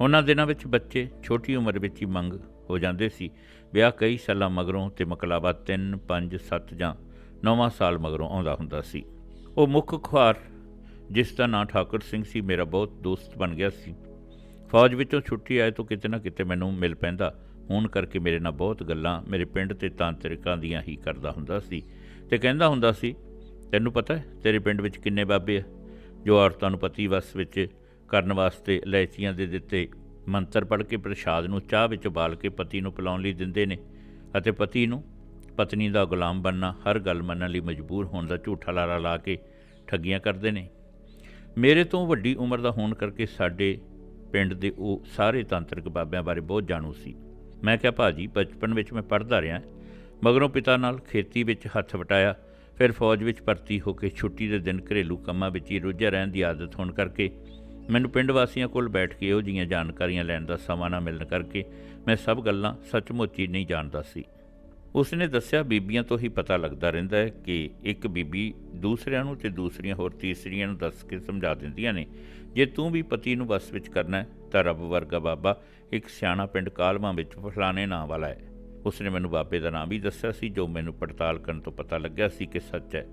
ਉਹਨਾਂ ਦਿਨਾਂ ਵਿੱਚ ਬੱਚੇ ਛੋਟੀ ਉਮਰ ਵਿੱਚ ਹੀ ਮੰਗ ਹੋ ਜਾਂਦੇ ਸੀ। ਵਿਆਹ ਕਈ ਸਾਲਾਂ ਮਗਰੋਂ ਤੇ ਮਕਲਾਵਾ 3 5 7 ਜਾਂ 9ਵਾਂ ਸਾਲ ਮਗਰੋਂ ਆਉਂਦਾ ਹੁੰਦਾ ਸੀ। ਉਹ ਮੁੱਖ ਖੁਆਰ, ਜਿਸ ਦਾ ਨਾਂ ਠਾਕੁਰ ਸਿੰਘ ਸੀ, ਮੇਰਾ ਬਹੁਤ ਦੋਸਤ ਬਣ ਗਿਆ ਸੀ। ਫੌਜ ਵਿੱਚੋਂ ਛੁੱਟੀ ਆਏ ਤੋਂ ਕਿਤੇ ਨਾ ਕਿਤੇ ਮੈਨੂੰ ਮਿਲ ਪੈਂਦਾ। ਹੋਣ ਕਰਕੇ ਮੇਰੇ ਨਾਲ ਬਹੁਤ ਗੱਲਾਂ ਮੇਰੇ ਪਿੰਡ ਤੇ ਤਾਂਤਰਿਕਾਂ ਦੀਆਂ ਹੀ ਕਰਦਾ ਹੁੰਦਾ ਸੀ। ਤੇ ਕਹਿੰਦਾ ਹੁੰਦਾ ਸੀ, ਤੈਨੂੰ ਪਤਾ ਹੈ ਤੇਰੇ ਪਿੰਡ ਵਿੱਚ ਕਿੰਨੇ ਬਾਬੇ ਆ? ਜੋ ਔਰਤਾਂ ਨੂੰ ਪਤੀ ਵਸ ਵਿੱਚ ਕਰਨ ਵਾਸਤੇ ਇਲਾਇਚੀਆਂ ਦੇ ਦਿੱਤੇ ਮੰਤਰ ਪੜ੍ਹ ਕੇ ਪ੍ਰਸ਼ਾਦ ਨੂੰ ਚਾਹ ਵਿੱਚ ਉਬਾਲ ਕੇ ਪਤੀ ਨੂੰ ਪਿਲਾਉਣ ਲਈ ਦਿੰਦੇ ਨੇ ਅਤੇ ਪਤੀ ਨੂੰ ਪਤਨੀ ਦਾ ਗੁਲਾਮ ਬਣਨਾ ਹਰ ਗੱਲ ਮੰਨਣ ਲਈ ਮਜਬੂਰ ਹੋਣ ਦਾ ਝੂਠਾ ਲਾਰਾ ਲਾ ਕੇ ਠੱਗੀਆਂ ਕਰਦੇ ਨੇ। ਮੇਰੇ ਤੋਂ ਵੱਡੀ ਉਮਰ ਦਾ ਹੋਣ ਕਰਕੇ ਸਾਡੇ ਪਿੰਡ ਦੇ ਉਹ ਸਾਰੇ ਤਾਂਤਰਿਕ ਬਾਬਿਆਂ ਬਾਰੇ ਬਹੁਤ ਜਾਣੂ ਸੀ। ਮੈਂ ਕਿਹਾ ਭਾਜੀ ਬਚਪਨ ਵਿੱਚ ਮੈਂ ਪੜ੍ਹਦਾ ਰਿਹਾ, ਮਗਰੋਂ ਪਿਤਾ ਨਾਲ ਖੇਤੀ ਵਿੱਚ ਹੱਥ ਵਟਾਇਆ ਫਿਰ ਫੌਜ ਵਿੱਚ ਭਰਤੀ ਹੋ ਕੇ ਛੁੱਟੀ ਦੇ ਦਿਨ ਘਰੇਲੂ ਕੰਮਾਂ ਵਿੱਚ ਹੀ ਰੁੱਝਿਆ ਰਹਿਣ ਦੀ ਆਦਤ ਹੋਣ ਕਰਕੇ ਮੈਨੂੰ ਪਿੰਡ ਵਾਸੀਆਂ ਕੋਲ ਬੈਠ ਕੇ ਇਹੋ ਜਿਹੀਆਂ ਜਾਣਕਾਰੀਆਂ ਲੈਣ ਦਾ ਸਮਾਂ ਨਾ ਮਿਲਣ ਕਰਕੇ ਮੈਂ ਸਭ ਗੱਲਾਂ ਸੱਚਮੁੱਚ ਹੀ ਨਹੀਂ ਜਾਣਦਾ ਸੀ। ਉਸਨੇ ਦੱਸਿਆ, ਬੀਬੀਆਂ ਤੋਂ ਹੀ ਪਤਾ ਲੱਗਦਾ ਰਹਿੰਦਾ ਹੈ ਕਿ ਇੱਕ ਬੀਬੀ ਦੂਸਰਿਆਂ ਨੂੰ ਤੇ ਦੂਸਰੀਆਂ ਹੋਰ ਤੀਸਰੀਆਂ ਨੂੰ ਦੱਸ ਕੇ ਸਮਝਾ ਦਿੰਦੀਆਂ ਨੇ, ਜੇ ਤੂੰ ਵੀ ਪਤੀ ਨੂੰ ਵਸ ਵਿੱਚ ਕਰਨਾ ਤਾਂ ਰੱਬ ਵਰਗਾ ਬਾਬਾ ਇੱਕ ਸਿਆਣਾ ਪਿੰਡ ਕਾਲਮਾ ਵਿੱਚ ਫਲਾਣੇ ਨਾਂ ਵਾਲਾ ਹੈ। ਉਸਨੇ ਮੈਨੂੰ ਬਾਬੇ ਦਾ ਨਾਮ ਵੀ ਦੱਸਿਆ ਸੀ, ਜੋ ਮੈਨੂੰ ਪੜਤਾਲ ਕਰਨ ਤੋਂ ਪਤਾ ਲੱਗਿਆ ਸੀ ਕਿ ਸੱਚ ਹੈ।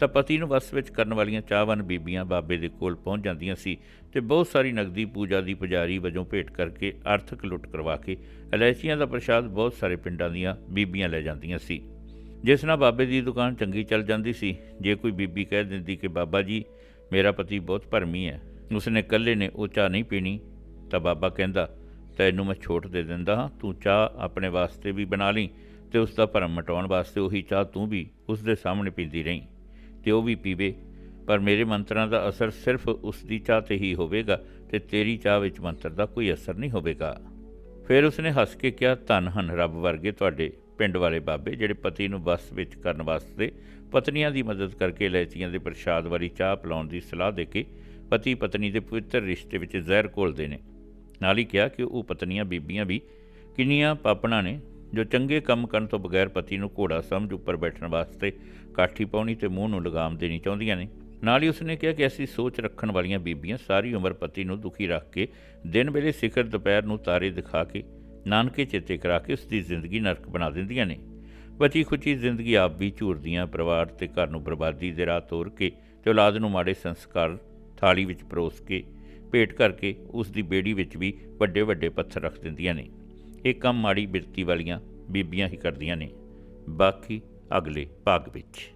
ਤਾਂ ਪਤੀ ਨੂੰ ਵਸ ਵਿੱਚ ਕਰਨ ਵਾਲੀਆਂ ਚਾਹਵਾਨ ਬੀਬੀਆਂ ਬਾਬੇ ਦੇ ਕੋਲ ਪਹੁੰਚ ਜਾਂਦੀਆਂ ਸੀ ਤੇ ਬਹੁਤ ਸਾਰੀ ਨਗਦੀ ਪੂਜਾ ਦੀ ਪੁਜਾਰੀ ਵਜੋਂ ਭੇਟ ਕਰਕੇ ਆਰਥਿਕ ਲੁੱਟ ਕਰਵਾ ਕੇ ਇਲਾਇਚੀਆਂ ਦਾ ਪ੍ਰਸ਼ਾਦ ਬਹੁਤ ਸਾਰੇ ਪਿੰਡਾਂ ਦੀਆਂ ਬੀਬੀਆਂ ਲੈ ਜਾਂਦੀਆਂ ਸੀ। ਜਿਸ ਨਾਲ ਬਾਬੇ ਦੀ ਦੁਕਾਨ ਚੰਗੀ ਚੱਲ ਜਾਂਦੀ ਸੀ। ਜੇ ਕੋਈ ਬੀਬੀ ਕਹਿ ਦਿੰਦੀ ਕਿ ਬਾਬਾ ਜੀ, ਮੇਰਾ ਪਤੀ ਬਹੁਤ ਭਰਮੀ ਹੈ, ਉਸਨੇ ਇਕੱਲੇ ਨੇ ਉਹ ਚਾਹ ਨਹੀਂ ਪੀਣੀ, ਤਾਂ ਬਾਬਾ ਕਹਿੰਦਾ ਤੈਨੂੰ ਮੈਂ ਛੋਟ ਦੇ ਦਿੰਦਾ ਹਾਂ, ਤੂੰ ਚਾਹ ਆਪਣੇ ਵਾਸਤੇ ਵੀ ਬਣਾ ਲਈ ਤੇ ਉਸ ਦਾ ਭਰਮ ਮਟਾਉਣ ਵਾਸਤੇ ਉਹੀ ਚਾਹ ਤੂੰ ਵੀ ਉਸ ਦੇ ਸਾਹਮਣੇ ਪੀਂਦੀ ਰਹੀਂ ਤੇ ਉਹ ਵੀ ਪੀਵੇ। ਪਰ ਮੇਰੇ ਮੰਤਰਾਂ ਦਾ ਅਸਰ ਸਿਰਫ ਉਸ ਦੀ ਚਾਹ ਤੇ ਹੀ ਹੋਵੇਗਾ ਤੇ ਤੇਰੀ ਚਾਹ ਵਿੱਚ ਮੰਤਰ ਦਾ ਕੋਈ ਅਸਰ ਨਹੀਂ ਹੋਵੇਗਾ। ਫਿਰ ਉਸਨੇ ਹੱਸ ਕੇ ਕਿਹਾ, ਧੰਨ ਹਨ ਰੱਬ ਵਰਗੇ ਤੁਹਾਡੇ ਪਿੰਡ ਵਾਲੇ ਬਾਬੇ ਜਿਹੜੇ ਪਤੀ ਨੂੰ ਬਸ ਵਿੱਚ ਕਰਨ ਵਾਸਤੇ ਪਤਨੀਆਂ ਦੀ ਮਦਦ ਕਰਕੇ ਇਲਾਇਚੀਆਂ ਦੇ ਪ੍ਰਸ਼ਾਦ ਵਾਲੀ ਚਾਹ ਪਿਲਾਉਣ ਦੀ ਸਲਾਹ ਦੇ ਕੇ ਪਤੀ ਪਤਨੀ ਦੇ ਪਵਿੱਤਰ ਰਿਸ਼ਤੇ ਵਿੱਚ ਜ਼ਹਿਰ ਘੋਲਦੇ ਨੇ। ਨਾਲ ਹੀ ਕਿਹਾ ਕਿ ਉਹ ਪਤਨੀਆਂ ਬੀਬੀਆਂ ਵੀ ਕਿੰਨੀਆਂ ਪਾਪਣਾ ਨੇ, ਜੋ ਚੰਗੇ ਕੰਮ ਕਰਨ ਤੋਂ ਬਗੈਰ ਪਤੀ ਨੂੰ ਘੋੜਾ ਸਮਝ ਉੱਪਰ ਬੈਠਣ ਵਾਸਤੇ ਕਾਠੀ ਪਾਉਣੀ ਤੇ ਮੂੰਹ ਨੂੰ ਲਗਾਮ ਦੇਣੀ ਚਾਹੁੰਦੀਆਂ ਨੇ। ਨਾਲ ਹੀ ਉਸਨੇ ਕਿਹਾ ਕਿ ਐਸੀ ਸੋਚ ਰੱਖਣ ਵਾਲੀਆਂ ਬੀਬੀਆਂ ਸਾਰੀ ਉਮਰ ਪਤੀ ਨੂੰ ਦੁਖੀ ਰੱਖ ਕੇ ਦਿਨ ਵੇਲੇ ਸਿਖਰ ਦੁਪਹਿਰ ਨੂੰ ਤਾਰੇ ਦਿਖਾ ਕੇ, ਨਾਨਕੇ ਚੇਤੇ ਕਰਾ ਕੇ ਉਸ ਦੀ ਜ਼ਿੰਦਗੀ ਨਰਕ ਬਣਾ ਦਿੰਦੀਆਂ ਨੇ। ਬਚੀ ਖੁਚੀ ਜ਼ਿੰਦਗੀ ਆਪ ਵੀ ਝੂਰਦੀਆਂ, ਪਰਿਵਾਰ ਤੇ ਘਰ ਨੂੰ ਬਰਬਾਦੀ ਦੇ ਰਾਹ ਤੋਰ ਕੇ ਤੇ ਔਲਾਦ ਨੂੰ ਮਾੜੇ ਸੰਸਕਾਰ ਥਾਲੀ ਵਿੱਚ ਪਰੋਸ ਕੇ ਭੇਟ ਕਰਕੇ ਉਸ ਦੀ ਬੇੜੀ ਵਿੱਚ ਵੀ ਵੱਡੇ ਵੱਡੇ ਪੱਥਰ ਰੱਖ ਦਿੰਦੀਆਂ ਨੇ। ਇਹ ਕੰਮ ਮਾੜੀ ਬਿਰਤੀ ਵਾਲੀਆਂ ਬੀਬੀਆਂ ਹੀ ਕਰਦੀਆਂ ਨੇ। ਬਾਕੀ ਅਗਲੇ ਭਾਗ ਵਿੱਚ।